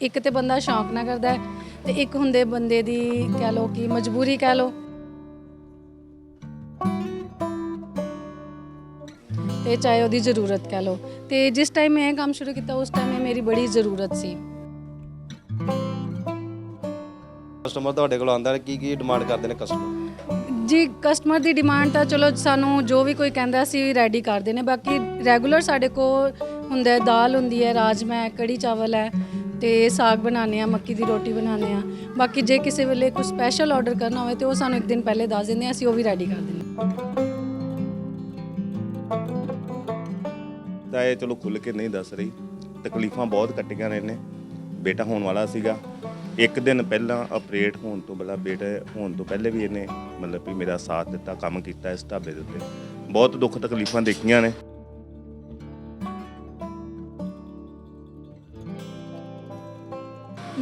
ਇੱਕ ਤੇ ਬੰਦਾ ਸ਼ੌਂਕ ਨਾ ਕਰਦਾ ਹੈ ਤੇ ਇੱਕ ਹੁੰਦੇ ਬੰਦੇ ਦੀ ਕਹਿ ਲਓ ਕਿ ਮਜਬੂਰੀ ਕਹਿ ਲਓ। ਤੇ ਚਾਹੇ ਉਹਦੀ ਜ਼ਰੂਰਤ ਕਹਿ ਲਓ। ਤੇ ਜਿਸ ਟਾਈਮ ਮੈਂ ਇਹ ਕੰਮ ਸ਼ੁਰੂ ਕੀਤਾ ਉਸ ਟਾਈਮ ਇਹ ਮੇਰੀ ਬੜੀ ਜ਼ਰੂਰਤ ਸੀ। ਕਸਟਮਰ ਤੁਹਾਡੇ ਕੋਲ ਆਉਂਦਾ ਹੈ ਕੀ ਕੀ ਡਿਮਾਂਡ ਕਰਦੇ ਨੇ ਕਸਟਮਰ ਜੀ ਕਸਟਮਰ ਦੀ ਡਿਮਾਂਡ ਤਾਂ ਚਲੋ ਸਾਨੂੰ ਜੋ ਵੀ ਕੋਈ ਕਹਿੰਦਾ ਅਸੀਂ ਰੈਡੀ ਕਰਦੇ ਨੇ। ਬਾਕੀ ਰੈਗੂਲਰ ਸਾਡੇ ਕੋਲ ਹੁੰਦਾ ਹੈ ਦਾਲ ਹੁੰਦੀ ਹੈ ਰਾਜਮਾ ਹੈ ਕੜੀ ਚਾਵਲ ਹੈ। ਤੇ ਸਾਗ ਬਣਾਉਂਦੇ ਆ, ਮੱਕੀ ਦੀ ਰੋਟੀ ਬਣਾਉਂਦੇ ਆ। ਬਾਕੀ ਜੇ ਕਿਸੇ ਵੇਲੇ ਕੁਝ ਸਪੈਸ਼ਲ ਆਰਡਰ ਕਰਨਾ ਹੋਵੇ ਤੇ ਉਹ ਸਾਨੂੰ ਇੱਕ ਦਿਨ ਪਹਿਲੇ ਦੱਸ ਦਿੰਦੇ ਆ, ਅਸੀਂ ਉਹ ਵੀ ਰੈਡੀ ਕਰ ਦਿੰਦੇ ਤਾਂ ਇਹ ਚਲੋ ਖੁੱਲ ਕੇ ਨਹੀਂ ਦੱਸ ਰਹੀ। ਤਕਲੀਫਾਂ ਬਹੁਤ ਕੱਟੀਆਂ ਨੇ ਇਹਨੇ। ਬੇਟਾ ਹੋਣ ਵਾਲਾ ਸੀਗਾ। ਇੱਕ ਦਿਨ ਪਹਿਲਾਂ ਆਪਰੇਟ ਹੋਣ ਤੋਂ ਪਹਿਲਾਂ, ਬੇਟੇ ਹੋਣ ਤੋਂ ਪਹਿਲੇ ਵੀ ਇਹਨੇ ਮਤਲਬ ਵੀ ਮੇਰਾ ਸਾਥ ਦਿੱਤਾ, ਕੰਮ ਕੀਤਾ ਇਸ ਢਾਬੇ ਦੇ ਉੱਤੇ। ਬਹੁਤ ਦੁੱਖ ਤਕਲੀਫਾਂ ਦੇਖੀਆਂ ਨੇ।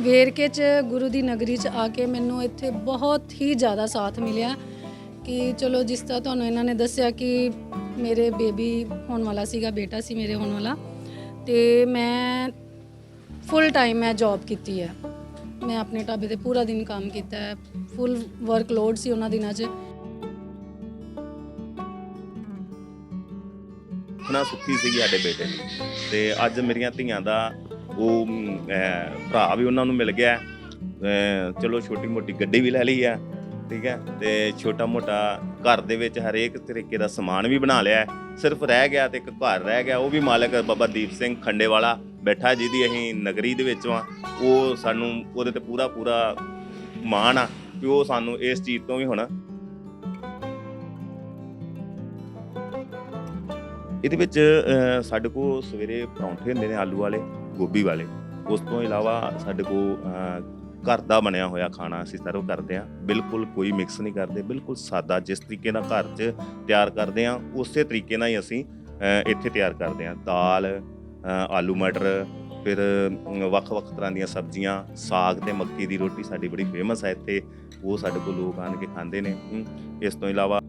ਵੇਰਕੇ ਚ, ਗੁਰੂ ਦੀ ਨਗਰੀ ਚ ਆ ਕੇ ਮੈਨੂੰ ਇੱਥੇ ਬਹੁਤ ਹੀ ਜ਼ਿਆਦਾ ਸਾਥ ਮਿਲਿਆ ਕਿ ਚਲੋ ਜਿਸ ਤਰ੍ਹਾਂ ਤੁਹਾਨੂੰ ਇਹਨਾਂ ਨੇ ਦੱਸਿਆ ਕਿ ਮੇਰੇ ਬੇਬੀ ਹੋਣ ਵਾਲਾ ਸੀਗਾ, ਬੇਟਾ ਸੀ ਮੇਰੇ ਹੋਣ ਵਾਲਾ, ਤੇ ਮੈਂ ਫੁੱਲ ਟਾਈਮ ਮੈਂ ਜੌਬ ਕੀਤੀ ਹੈ। ਮੈਂ ਆਪਣੇ ਢਾਬੇ ਤੇ ਪੂਰਾ ਦਿਨ ਕੰਮ ਕੀਤਾ ਹੈ ਫੁੱਲ ਵਰਕਲੋਡ ਸੀ ਉਹਨਾਂ ਦਿਨਾਂ 'ਚ। ਸੁਖਣਾ ਸੁੱਖੀ ਸੀਗੀ ਸਾਡੇ ਬੇਟੇ ਦੀ। ਤੇ ਅੱਜ ਮੇਰੀਆਂ ਧੀਆਂ ਦਾ ਉਹ ਭਰਾ ਵੀ ਉਹਨਾਂ ਨੂੰ ਮਿਲ ਗਿਆ। ਚਲੋ ਛੋਟੀ ਮੋਟੀ ਗੱਡੀ ਵੀ ਲੈ ਲਈ ਆ, ਠੀਕ ਹੈ? ਤੇ ਛੋਟਾ ਮੋਟਾ ਘਰ ਦੇ ਵਿੱਚ ਹਰੇਕ ਤਰੀਕੇ ਦਾ ਸਮਾਨ ਵੀ ਬਣਾ ਲਿਆ। ਸਿਰਫ ਰਹਿ ਗਿਆ ਤੇ ਇੱਕ ਘਰ ਰਹਿ ਗਿਆ, ਉਹ ਵੀ ਮਾਲਕ ਬਾਬਾ ਦੀਪ ਸਿੰਘ ਖੰਡੇ ਵਾਲਾ ਬੈਠਾ ਜਿਹਦੀ ਅਸੀਂ ਨਗਰੀ ਦੇ ਵਿੱਚ ਵਾਂ। ਉਹ ਸਾਨੂੰ, ਉਹਦੇ ਤੇ ਪੂਰਾ ਪੂਰਾ ਮਾਣ ਆ ਕਿ ਉਹ ਸਾਨੂੰ ਇਸ ਚੀਜ਼ ਤੋਂ ਵੀ ਹੁਣ ਇਹਦੇ ਵਿੱਚ ਸਾਡੇ ਕੋਲ ਸਵੇਰੇ ਪਰੌਂਠੇ ਹੁੰਦੇ ਨੇ ਆਲੂ ਵਾਲੇ। ਗੋਭੀ ਵਾਲੇ। ਉਸ ਤੋਂ ਇਲਾਵਾ ਸਾਡੇ ਕੋਲ ਘਰ ਦਾ ਬਣਿਆ ਹੋਇਆ ਖਾਣਾ ਅਸੀਂ ਸਰਵ ਕਰਦੇ ਹਾਂ। ਬਿਲਕੁਲ ਕੋਈ ਮਿਕਸ ਨਹੀਂ ਕਰਦੇ, ਬਿਲਕੁਲ ਸਾਦਾ। ਜਿਸ ਤਰੀਕੇ ਨਾਲ ਘਰ 'ਚ ਤਿਆਰ ਕਰਦੇ ਹਾਂ, ਉਸੇ ਤਰੀਕੇ ਨਾਲ ਹੀ ਅਸੀਂ ਇੱਥੇ ਤਿਆਰ ਕਰਦੇ ਹਾਂ। ਦਾਲ ਆਲੂ ਮਟਰ, ਫਿਰ ਵੱਖ-ਵੱਖ ਤਰ੍ਹਾਂ ਦੀਆਂ ਸਬਜ਼ੀਆਂ, ਸਾਗ ਤੇ ਮੱਕੀ ਦੀ ਰੋਟੀ ਸਾਡੀ ਬੜੀ ਫੇਮਸ ਹੈ ਇੱਥੇ। ਉਹ ਸਾਡੇ ਕੋਲ ਲੋਕ ਆਣ ਕੇ ਖਾਂਦੇ ਨੇ। ਇਸ ਤੋਂ ਇਲਾਵਾ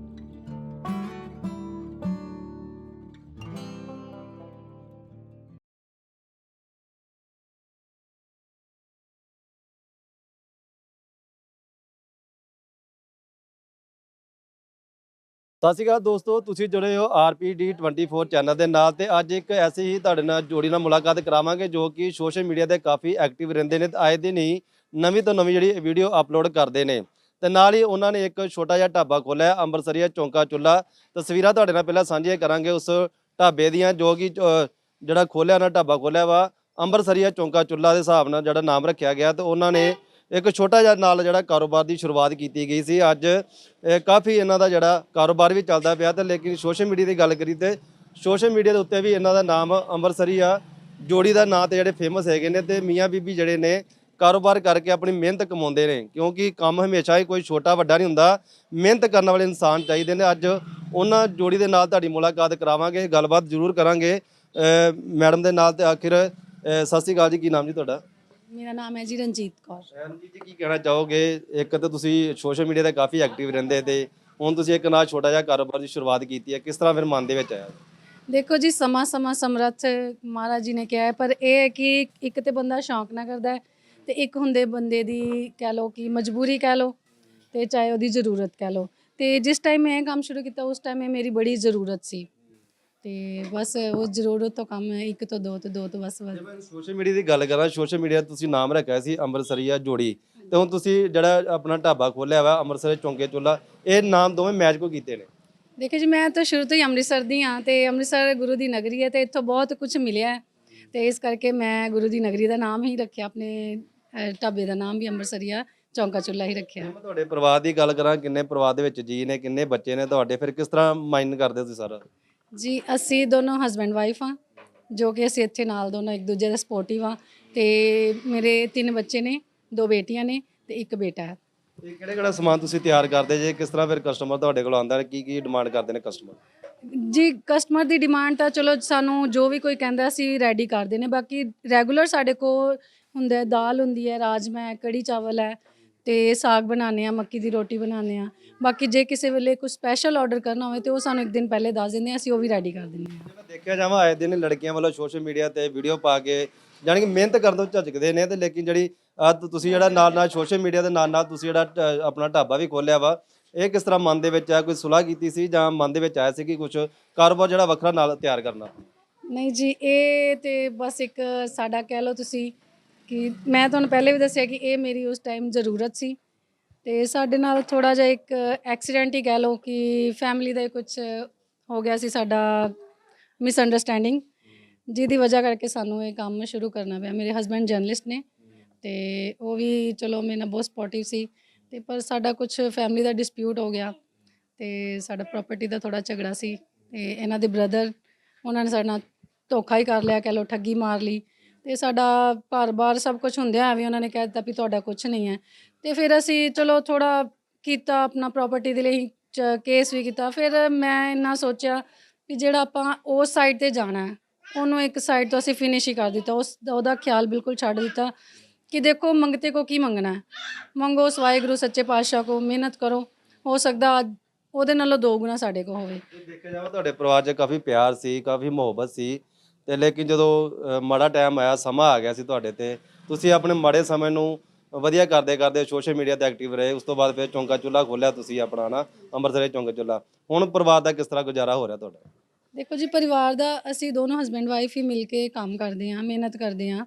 ਸਤਿ ਸ਼੍ਰੀ ਅਕਾਲ ਦੋਸਤੋ ਤੁਸੀਂ ਜੁੜੇ ਹੋ ਆਰਪੀਡੀ 24 ਚੈਨਲ ਦੇ ਨਾਲ ਤੇ ਅੱਜ ਇੱਕ ਐਸੀ ਹੀ ਤੁਹਾਡੇ ਨਾਲ ਜੋੜੀ ਨਾਲ ਮੁਲਾਕਾਤ ਕਰਾਵਾਂਗੇ ਜੋ ਕਿ ਸੋਸ਼ਲ ਮੀਡੀਆ ਤੇ ਕਾਫੀ ਐਕਟਿਵ ਰਹਿੰਦੇ ਨੇ ਤੇ ਆਏ ਦਿਨ ਹੀ ਨਵੀਂ ਤੋਂ ਨਵੀਂ ਜਿਹੜੀ ਵੀਡੀਓ ਅਪਲੋਡ ਕਰਦੇ ਨੇ। ਤੇ ਨਾਲ ਹੀ ਉਹਨਾਂ ਨੇ ਇੱਕ ਛੋਟਾ ਜਿਹਾ ਢਾਬਾ ਖੋਲ੍ਹਿਆ ਹੈ, ਅੰਮ੍ਰਿਤਸਰੀਆ ਚੌਂਕਾ ਚੁੱਲਾ। ਤਸਵੀਰਾਂ ਤੁਹਾਡੇ ਨਾਲ ਪਹਿਲਾਂ ਸਾਂਝੀਆਂ ਕਰਾਂਗੇ ਉਸ ਢਾਬੇ ਦੀਆਂ ਜੋ ਕਿ ਜਿਹੜਾ ਖੋਲ੍ਹਿਆ ਉਹਨਾਂ ਢਾਬਾ ਖੋਲ੍ਹਿਆ ਵਾ ਅੰਮ੍ਰਿਤਸਰੀਆ ਚੌਂਕਾ ਚੁੱਲਾ ਦੇ ਹਿਸਾਬ ਨਾਲ ਜਿਹੜਾ ਨਾਮ ਰੱਖਿਆ ਗਿਆ ਤੇ ਉਹਨਾਂ ਨੇ ਇੱਕ ਛੋਟਾ ਜਿਹਾ ਨਾਲ ਜਿਹੜਾ ਕਾਰੋਬਾਰ ਦੀ ਸ਼ੁਰੂਆਤ ਕੀਤੀ ਗਈ ਸੀ। ਅੱਜ ਕਾਫੀ ਇਹਨਾਂ ਦਾ ਜਿਹੜਾ ਕਾਰੋਬਾਰ ਵੀ ਚੱਲਦਾ ਪਿਆ ਤੇ ਲੇਕਿਨ ਸੋਸ਼ਲ ਮੀਡੀਆ ਦੀ ਗੱਲ ਕਰੀ ਤੇ ਸੋਸ਼ਲ ਮੀਡੀਆ ਦੇ ਉੱਤੇ ਵੀ ਇਹਨਾਂ ਦਾ ਨਾਮ ਅੰਮ੍ਰਿਤਸਰੀ ਆ। ਜੋੜੀ ਦਾ ਨਾਂ ਤੇ ਜਿਹੜੇ ਫੇਮਸ ਹੈਗੇ ਨੇ ਤੇ ਮੀਆਂ ਬੀਬੀ ਜਿਹੜੇ ਨੇ ਕਾਰੋਬਾਰ ਕਰਕੇ ਆਪਣੀ ਮਿਹਨਤ ਕਮਾਉਂਦੇ ਨੇ। ਕਿਉਂਕਿ ਕੰਮ ਹਮੇਸ਼ਾ ਹੀ ਕੋਈ ਛੋਟਾ ਵੱਡਾ ਨਹੀਂ ਹੁੰਦਾ। ਮਿਹਨਤ ਕਰਨ ਵਾਲੇ ਇਨਸਾਨ ਚਾਹੀਦੇ ਨੇ। ਅੱਜ ਉਹਨਾਂ ਜੋੜੀ ਦੇ ਨਾਲ ਤੁਹਾਡੀ ਮੁਲਾਕਾਤ ਕਰਾਵਾਂਗੇ, ਗੱਲਬਾਤ ਜ਼ਰੂਰ ਕਰਾਂਗੇ। ਮੈਡਮ ਦੇ ਨਾਲ ਤੇ ਆਖਿਰ ਸਤਿ ਸ਼੍ਰੀ ਅਕਾਲ ਜੀ। ਕੀ ਨਾਮ ਜੀ ਤੁਹਾਡਾ? ਮੇਰਾ ਨਾਮ ਹੈ ਜੀ ਰਣਜੀਤ ਕੌਰ। ਰਣਜੀਤ ਜੀ ਕੀ ਕਹਿਣਾ ਚਾਹੋਗੇ? ਇੱਕ ਤਾਂ ਤੁਸੀਂ ਸੋਸ਼ਲ ਮੀਡੀਆ ਤੇ ਕਾਫੀ ਐਕਟਿਵ ਰਹਿੰਦੇ ਤੇ ਹੁਣ ਤੁਸੀਂ ਇੱਕ ਨਾਲ ਛੋਟਾ ਜਿਹਾ ਕਾਰੋਬਾਰ ਦੀ ਸ਼ੁਰੂਆਤ ਕੀਤੀ ਹੈ। ਕਿਸ ਤਰ੍ਹਾਂ ਫਿਰ ਮਨ ਦੇ ਵਿੱਚ ਆਇਆ? ਦੇਖੋ ਜੀ ਸਮਾਂ ਸਮਾਂ ਸਮਰੱਥ ਮਹਾਰਾਜ ਜੀ ਨੇ ਕਿਹਾ ਹੈ ਪਰ ਇਹ ਹੈ ਕਿ ਇੱਕ ਤੇ ਬੰਦਾ ਸ਼ੌਂਕ ਨਾ ਕਰਦਾ ਹੈ ਤੇ ਇੱਕ ਹੁੰਦੇ ਬੰਦੇ ਦੀ ਕਹਿ ਲਓ ਕਿ ਮਜਬੂਰੀ ਕਹਿ ਲਓ ਤੇ ਚਾਹੇ ਉਹਦੀ ਜ਼ਰੂਰਤ ਕਹਿ ਲਓ। ਤੇ ਜਿਸ ਟਾਈਮ ਮੈਂ ਇਹ ਕੰਮ ਸ਼ੁਰੂ ਕੀਤਾ ਉਸ ਟਾਈਮ ਇਹ ਮੇਰੀ ਬੜੀ ਜ਼ਰੂਰਤ ਸੀ। ਤੇ ਬਸ ਉਸ ਜ਼ਰੂਰਤ ਤੋਂ ਕੰਮ ਹੈ ਇੱਕ ਤੋਂ ਦੋ ਤੋਂ ਦੋ ਤੋਂ ਬਸ ਵੱਧ। ਸੋਸ਼ਲ ਮੀਡੀਆ ਦੀ ਗੱਲ ਕਰਾਂ ਸੋਸ਼ਲ ਮੀਡੀਆ ਤੁਸੀਂ ਨਾਮ ਰੱਖਿਆ ਸੀ ਅੰਮ੍ਰਿਤਸਰੀਆ ਜੋੜੀ। ਤੇ ਹੁਣ ਤੁਸੀਂ ਜਿਹੜਾ ਆਪਣਾ ਢਾਬਾ ਖੋਲਿਆ ਵਾ ਅੰਮ੍ਰਿਤਸਰ ਚੌਂਕੇ ਚੁੱਲਾ ਇਹ ਨਾਮ ਦੋਵੇਂ ਮੈਚ ਕੋ ਕੀਤੇ ਨੇ? ਦੇਖੋ ਜੀ ਮੈਂ ਤਾਂ ਸ਼ੁਰੂ ਤੋਂ ਹੀ ਅੰਮ੍ਰਿਤਸਰ ਦੀ ਹਾਂ ਤੇ ਅੰਮ੍ਰਿਤਸਰ ਗੁਰੂ ਦੀ ਨਗਰੀ ਹੈ ਤੇ ਇੱਥੋਂ ਬਹੁਤ ਕੁਝ ਮਿਲਿਆ ਹੈ। ਤੇ ਇਸ ਕਰਕੇ ਮੈਂ ਗੁਰੂ ਦੀ ਨਗਰੀ ਦਾ ਨਾਮ ਹੀ ਰੱਖਿਆ ਆਪਣੇ ਢਾਬੇ ਦਾ ਨਾਮ ਵੀ ਅੰਮ੍ਰਿਤਸਰੀਆ ਚੌਂਕਾ ਚੁੱਲਾ ਹੀ ਰੱਖਿਆ। ਮੈਂ ਤੁਹਾਡੇ ਪਰਿਵਾਰ ਦੀ ਗੱਲ ਕਰਾਂ ਕਿੰਨੇ ਪਰਿਵਾਰ ਦੇ ਵਿੱਚ ਜੀ ਨੇ ਕਿੰਨੇ ਬੱਚੇ ਨੇ ਤੁਹਾਡੇ ਫਿਰ ਕਿਸ ਤਰ੍ਹਾਂ ਮਾਈਂਡ ਕਰਦੇ ਤੁਸੀਂ ਸਾਰਾ? ਜੀ ਅਸੀਂ ਦੋਨੋਂ ਹਸਬੈਂਡ ਵਾਈਫ ਹਾਂ ਜੋ ਕਿ ਅਸੀਂ ਇੱਥੇ ਨਾਲ ਦੋਨੋਂ ਇੱਕ ਦੂਜੇ ਦੇ ਸਪੋਰਟਿਵ ਹਾਂ ਤੇ ਮੇਰੇ ਤਿੰਨ ਬੱਚੇ ਨੇ ਦੋ ਬੇਟੀਆਂ ਨੇ ਤੇ ਇੱਕ ਬੇਟਾ ਹੈ। ਇਹ ਕਿਹੜੇ ਕਿਹੜਾ ਸਮਾਨ ਤੁਸੀਂ ਤਿਆਰ ਕਰਦੇ ਜੇ ਕਿਸ ਤਰ੍ਹਾਂ ਫਿਰ ਕਸਟਮਰ ਤੁਹਾਡੇ ਕੋਲ ਆਉਂਦਾ ਕੀ ਕੀ ਡਿਮਾਂਡ ਕਰਦੇ ਨੇ ਕਸਟਮਰ ਜੀ ਕਸਟਮਰ ਦੀ ਡਿਮਾਂਡ ਤਾਂ ਚਲੋ ਸਾਨੂੰ ਜੋ ਵੀ ਕੋਈ ਕਹਿੰਦਾ ਅਸੀਂ ਰੈਡੀ ਕਰਦੇ ਨੇ ਬਾਕੀ ਰੈਗੂਲਰ ਸਾਡੇ ਕੋਲ ਹੁੰਦਾ ਦਾਲ ਹੁੰਦੀ ਹੈ ਰਾਜਮਾ ਹੈ ਕੜੀ ਚਾਵਲ ਹੈ ਤੇ ਸਾਗ ਬਣਾਉਂਦੇ ਆ ਮੱਕੀ ਦੀ ਰੋਟੀ ਬਣਾਉਂਦੇ ਆ ਬਾਕੀ ਜੇ ਕਿਸੇ ਵੇਲੇ ਕੁਝ ਸਪੈਸ਼ਲ ਆਰਡਰ ਕਰਨਾ ਹੋਵੇ ਤੇ ਉਹ ਸਾਨੂੰ ਇੱਕ ਦਿਨ ਪਹਿਲੇ ਦੱਸ ਦਿੰਦੇ ਆ ਅਸੀਂ ਉਹ ਵੀ ਰੈਡੀ ਕਰ ਦਿੰਦੇ ਹਾਂ। ਜੇ ਮੈਂ ਦੇਖਿਆ ਜਾਵਾਂ ਆਏ ਦਿਨ ਲੜਕੀਆਂ ਵੱਲੋਂ ਸੋਸ਼ਲ ਮੀਡੀਆ ਤੇ ਵੀਡੀਓ ਪਾ ਕੇ ਜਾਣੀ ਕਿ ਮਿਹਨਤ ਕਰਨ ਤੋਂ ਝਿਜਕਦੇ ਨੇ ਤੇ ਲੇਕਿਨ ਜਿਹੜੀ ਅਹ, ਤੁ- ਤੁਸੀਂ ਜਿਹੜਾ ਨਾਲ ਨਾਲ ਸੋਸ਼ਲ ਮੀਡੀਆ ਦੇ ਨਾਲ ਨਾਲ ਤੁਸੀਂ ਜਿਹੜਾ ਟ- ਆਪਣਾ ਢਾਬਾ ਵੀ ਖੋਲਿਆ ਵਾ ਇਹ ਕਿਸ ਤਰ੍ਹਾਂ ਮਨ ਦੇ ਵਿੱਚ ਆ? ਕੋਈ ਸੁਲਾਹ ਕੀਤੀ ਸੀ ਜਾਂ ਮਨ ਦੇ ਵਿੱਚ ਆਇਆ ਸੀ ਕਿ ਕੁਝ ਕਾਰੋਬਾਰ ਜਿਹੜਾ ਵੱਖਰਾ ਨਾਲ ਤਿਆਰ ਕਰਨਾ? ਨਹੀਂ ਜੀ ਇਹ ਤੇ ਬਸ ਇੱਕ ਸਾਡਾ ਕਹਿ ਲਓ ਤੁਸੀਂ ਕਿ ਮੈਂ ਤੁਹਾਨੂੰ ਪਹਿਲੇ ਵੀ ਦੱਸਿਆ ਕਿ ਇਹ ਮੇਰੀ ਉਸ ਟਾਈਮ ਜ਼ਰੂਰਤ ਸੀ ਤੇ ਸਾਡੇ ਨਾਲ ਥੋੜਾ ਜਿਹਾ ਇੱਕ ਐਕਸੀਡੈਂਟ ਹੀ ਕਹਿ ਲਓ ਕਿ ਫੈਮਿਲੀ ਦਾ ਕੁਝ ਹੋ ਗਿਆ ਸੀ ਸਾਡਾ ਮਿਸਅੰਡਰਸਟੈਂਡਿੰਗ ਜਿਹਦੀ ਵਜ੍ਹਾ ਕਰਕੇ ਸਾਨੂੰ ਇਹ ਕੰਮ ਸ਼ੁਰੂ ਕਰਨਾ ਪਿਆ। ਮੇਰੇ ਹਸਬੰਡ ਜਰਨਲਿਸਟ ਨੇ ਤੇ ਉਹ ਵੀ ਚਲੋ ਮੇਰੇ ਨਾਲ ਬਹੁਤ ਸਪੋਰਟਿਵ ਸੀ ਤੇ ਪਰ ਸਾਡਾ ਕੁਝ ਫੈਮਿਲੀ ਦਾ ਡਿਸਪਿਊਟ ਹੋ ਗਿਆ ਤੇ ਸਾਡਾ ਪ੍ਰਾਪਰਟੀ ਦਾ ਥੋੜਾ ਝਗੜਾ ਸੀ ਤੇ ਇਹਨਾਂ ਦੇ ਬ੍ਰਦਰ ਉਹਨਾਂ ਨੇ ਸਾਡੇ ਨਾਲ ਧੋਖਾ ਹੀ ਕਰ ਲਿਆ, ਕਹਿ ਲਓ ਠੱਗੀ ਮਾਰ ਲਈ। ਤੇ ਸਾਡਾ ਘਰ-ਬਾਰ ਸਭ ਕੁਝ ਹੁੰਦਿਆਂ ਵੀ ਉਹਨਾਂ ਨੇ ਕਹਿ ਦਿੱਤਾ ਵੀ ਤੁਹਾਡਾ ਕੁਝ ਨਹੀਂ ਹੈ। ਤੇ ਫਿਰ ਅਸੀਂ ਚਲੋ ਥੋੜਾ ਕੀਤਾ ਆਪਣਾ ਪ੍ਰਾਪਰਟੀ ਦੇ ਲਈ ਕੇਸ ਵੀ ਕੀਤਾ। ਫਿਰ ਮੈਂ ਇੰਨਾ ਸੋਚਿਆ ਵੀ ਜਿਹੜਾ ਆਪਾਂ ਉਸ ਸਾਈਡ ਤੇ ਜਾਣਾ ਹੈ, ਉਹਨੂੰ ਇੱਕ ਸਾਈਡ ਤੋਂ ਅਸੀਂ ਫਿਨਿਸ਼ ਹੀ ਕਰ ਦਿੱਤਾ। ਉਸ, ਉਹਦਾ ਖਿਆਲ ਬਿਲਕੁਲ ਛੱਡ ਦਿੱਤਾ ਕਿ ਦੇਖੋ ਮੰਗਤੇ ਕੋ ਕੀ ਮੰਗਣਾ ਹੈ। ਮੰਗੋ ਉਸ ਸੱਚੇ ਪਾਤਸ਼ਾਹ ਕੋ, ਮਿਹਨਤ ਕਰੋ। ਹੋ ਸਕਦਾ ਅੱਜ ਉਹਦੇ ਨਾਲੋਂ ਦੋ ਗੁਣਾ ਸਾਡੇ ਕੋ ਹੋਵੇ। ਦੇਖਿਆ ਜਾਵੇ, ਤੁਹਾਡੇ ਪਰਿਵਾਰ 'ਚ ਕਾਫੀ ਪਿਆਰ ਸੀ, ਕਾਫੀ ਮੁਹੱਬਤ ਸੀ। ਤੇ ਲੇਕਿਨ ਜਦੋਂ ਮਾੜਾ ਟਾਈਮ ਆਇਆ, ਸਮਾਂ ਆ ਗਿਆ ਸੀ ਤੁਹਾਡੇ ਤੇ, ਤੁਸੀਂ ਆਪਣੇ ਮਾੜੇ ਸਮੇਂ ਨੂੰ ਵਧੀਆ ਕਰਦੇ ਕਰਦੇ ਸੋਸ਼ਲ ਮੀਡੀਆ ਤੇ ਐਕਟਿਵ ਰਹੇ, ਉਸ ਤੋਂ ਬਾਅਦ ਫਿਰ ਚੌਂਕਾ ਚੁੱਲਾ ਖੋਲਿਆ ਤੁਸੀਂ ਆਪਣਾ ਨਾ ਅੰਮ੍ਰਿਤਸਰੇ ਚੌਂਕਾ ਚੁੱਲਾ ਹੁਣ ਪਰਿਵਾਰ ਦਾ ਕਿਸ ਤਰ੍ਹਾਂ ਗੁਜ਼ਾਰਾ ਹੋ ਰਿਹਾ ਤੁਹਾਡਾ? ਦੇਖੋ ਜੀ, ਪਰਿਵਾਰ ਦਾ ਅਸੀਂ ਦੋਨੋਂ ਹਸਬੈਂਡ ਵਾਈਫ ਹੀ ਮਿਲ ਕੇ ਕੰਮ ਕਰਦੇ ਹਾਂ, ਮਿਹਨਤ ਕਰਦੇ ਹਾਂ,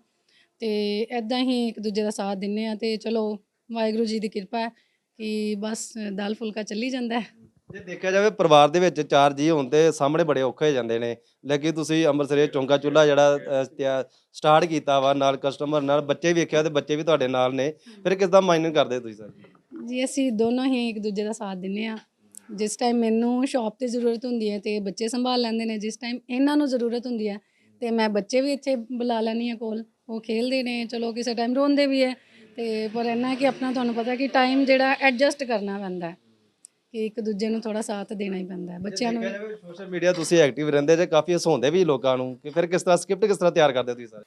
ਤੇ ਐਦਾਂ ਹੀ ਇੱਕ ਦੂਜੇ ਦਾ ਸਾਥ ਦਿੰਨੇ ਆ ਤੇ ਚਲੋ ਵਾਹਿਗੁਰੂ ਜੀ ਦੀ ਕਿਰਪਾ ਹੈ ਕਿ ਬਸ ਦਾਲ ਫੁਲਕਾ ਚੱਲੀ ਜਾਂਦਾ ਹੈ। ਜੇ ਦੇਖਿਆ ਜਾਵੇ ਪਰਿਵਾਰ ਦੇ ਵਿੱਚ ਚਾਰ ਜੀ ਹੋਣ ਤੇ ਸਾਹਮਣੇ ਬੜੇ ਔਖੇ ਹੋ ਜਾਂਦੇ ਨੇ। ਲੇਕਿਨ ਤੁਸੀਂ ਅੰਮ੍ਰਿਤਸਰੇ ਚੌਂਕਾ ਚੁੱਲਾ ਜਿਹੜਾ ਸਟਾਰਟ ਕੀਤਾ ਵਾ ਨਾਲ ਕਸਟਮਰ ਨਾਲ, ਬੱਚੇ ਵੇਖਿਆ ਤੇ ਬੱਚੇ ਵੀ ਤੁਹਾਡੇ ਨਾਲ ਨੇ। ਫਿਰ ਕਿਸ ਦਾ ਮਾਈਨਿੰਗ ਕਰਦੇ ਤੁਸੀਂ ਸਰ? ਜੀ, ਅਸੀਂ ਦੋਨੋਂ ਹੀ ਇੱਕ ਦੂਜੇ ਦਾ ਸਾਥ ਦਿੰਨੇ ਆ ਜਿਸ ਟਾਈਮ ਮੈਨੂੰ ਸ਼ਾਪ ਤੇ ਜ਼ਰੂਰਤ ਹੁੰਦੀ ਹੈ ਤੇ ਬੱਚੇ ਸੰਭਾਲ ਲੈਂਦੇ ਨੇ, ਜਿਸ ਟਾਈਮ ਇਹਨਾਂ ਨੂੰ ਜ਼ਰੂਰਤ ਹੁੰਦੀ ਹੈ ਤੇ ਮੈਂ ਬੱਚੇ ਵੀ ਇੱਥੇ ਬੁਲਾ ਲੈਂਦੀ ਆ ਕੋਲ। ਉਹ ਖੇਲਦੇ ਨੇ, ਚਲੋ ਕਿਸੇ ਟਾਈਮ ਰੋਂਦੇ ਵੀ ਹੈ ਤੇ ਪਰ ਇਹਨਾਂ ਕਿ ਆਪਣਾ ਤੁਹਾਨੂੰ ਪਤਾ ਕਿ ਟਾਈਮ ਜਿਹੜਾ ਐਡਜਸਟ ਕਰਨਾ ਪੈਂਦਾ ਕਿ ਇੱਕ ਦੂਜੇ ਨੂੰ ਥੋੜਾ ਸਾਥ ਦੇਣਾ ਹੀ ਪੈਂਦਾ ਹੈ ਬੱਚਿਆਂ ਨੂੰ। ਸੋਸ਼ਲ ਮੀਡੀਆ ਤੁਸੀਂ ਐਕਟਿਵ ਰਹਿੰਦੇ ਜੇ ਕਾਫੀ ਹਸਾਉਂਦੇ ਵੀ ਲੋਕਾਂ ਨੂੰ ਕਿ ਫਿਰ ਕਿਸ ਤਰ੍ਹਾਂ ਸਕ੍ਰਿਪਟ ਕਿਸ ਤਰ੍ਹਾਂ ਤਿਆਰ ਕਰਦੇ ਤੁਸੀਂ ਸਾਰੇ?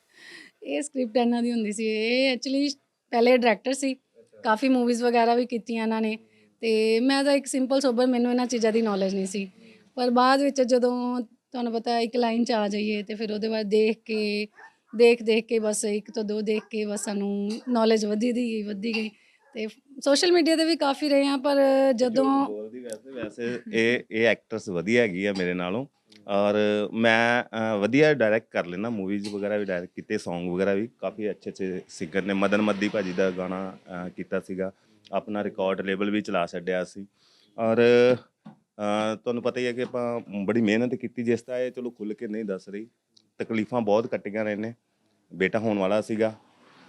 ਇਹ ਸਕ੍ਰਿਪਟ ਇਹਨਾਂ ਦੀ ਹੁੰਦੀ ਸੀ ਇਹ ਐਕਚੁਅਲੀ ਪਹਿਲੇ ਡਾਇਰੈਕਟਰ ਸੀ ਕਾਫੀ ਮੂਵੀਜ਼ ਵਗੈਰਾ ਵੀ ਕੀਤੀਆਂ ਇਹਨਾਂ ਨੇ ਤੇ ਮੈਂ ਤਾਂ ਇੱਕ ਸਿੰਪਲ ਸੋਬਰ ਮੈਨੂੰ ਇਹਨਾਂ ਚੀਜ਼ਾਂ ਦੀ ਨੌਲੇਜ ਨਹੀਂ ਸੀ। ਪਰ ਬਾਅਦ ਵਿੱਚ ਜਦੋਂ ਤੁਹਾਨੂੰ ਪਤਾ ਇੱਕ ਲਾਈਨ 'ਚ ਆ ਜਾਈਏ ਤੇ ਫਿਰ ਉਹਦੇ ਬਾਅਦ ਦੇਖ ਕੇ ਦੇਖ ਦੇਖ ਕੇ ਬਸ ਇੱਕ ਤੋਂ ਦੋ ਦੇਖ ਕੇ ਬਸ ਸਾਨੂੰ ਨੌਲੇਜ ਵਧੀ ਦੀ ਗਈ ਵਧੀ ਗਈ। ਤੇ ਸੋਸ਼ਲ ਮੀਡੀਆ ਤੇ ਵੀ ਕਾਫੀ ਰਹੇ ਆ ਪਰ ਜਦੋਂ ਬੋਲਦੀ ਵੈਸੇ ਵੈਸੇ ਇਹ ਇਹ ਐਕਟਰਸ ਵਧੀਆ ਹੈਗੀ ਆ ਮੇਰੇ ਨਾਲੋਂ। ਔਰ ਮੈਂ ਅ, ਵਧੀਆ ਡਾਇਰੈਕਟ ਕਰ ਲੈਣਾ ਮੂਵੀਜ਼ ਵਗੈਰਾ ਵੀ ਡਾਇਰੈਕਟ ਕੀਤੇ Song ਵਗੈਰਾ ਵੀ ਕਾਫੀ ਅੱਛੇ ਅੱਛੇ ਸਿੰਗਰ ਨੇ। ਮਦਨ ਮੱਦੀ ਭਾਜੀ ਦਾ ਗਾਣਾ ਅ, ਕੀਤਾ ਸੀਗਾ। ਆਪਣਾ ਰਿਕਾਰਡ ਲੇਬਲ ਵੀ ਚਲਾ ਛੱਡਿਆ ਸੀ। ਔਰ ਅ, ਤੁਹਾਨੂੰ ਪਤਾ ਹੀ ਹੈ ਕਿ ਆਪਾਂ ਬੜੀ ਮਿਹਨਤ ਕੀਤੀ ਜਿਸ ਤਰ੍ਹਾਂ ਇਹ ਚਲੋ ਖੁੱਲ ਕੇ ਨਹੀਂ ਦੱਸ ਰਹੀ। ਤਕਲੀਫਾਂ ਬਹੁਤ ਕੱਟੀਆਂ ਰਹੇ ਨੇ। ਬੇਟਾ ਹੋਣ ਵਾਲਾ ਸੀਗਾ।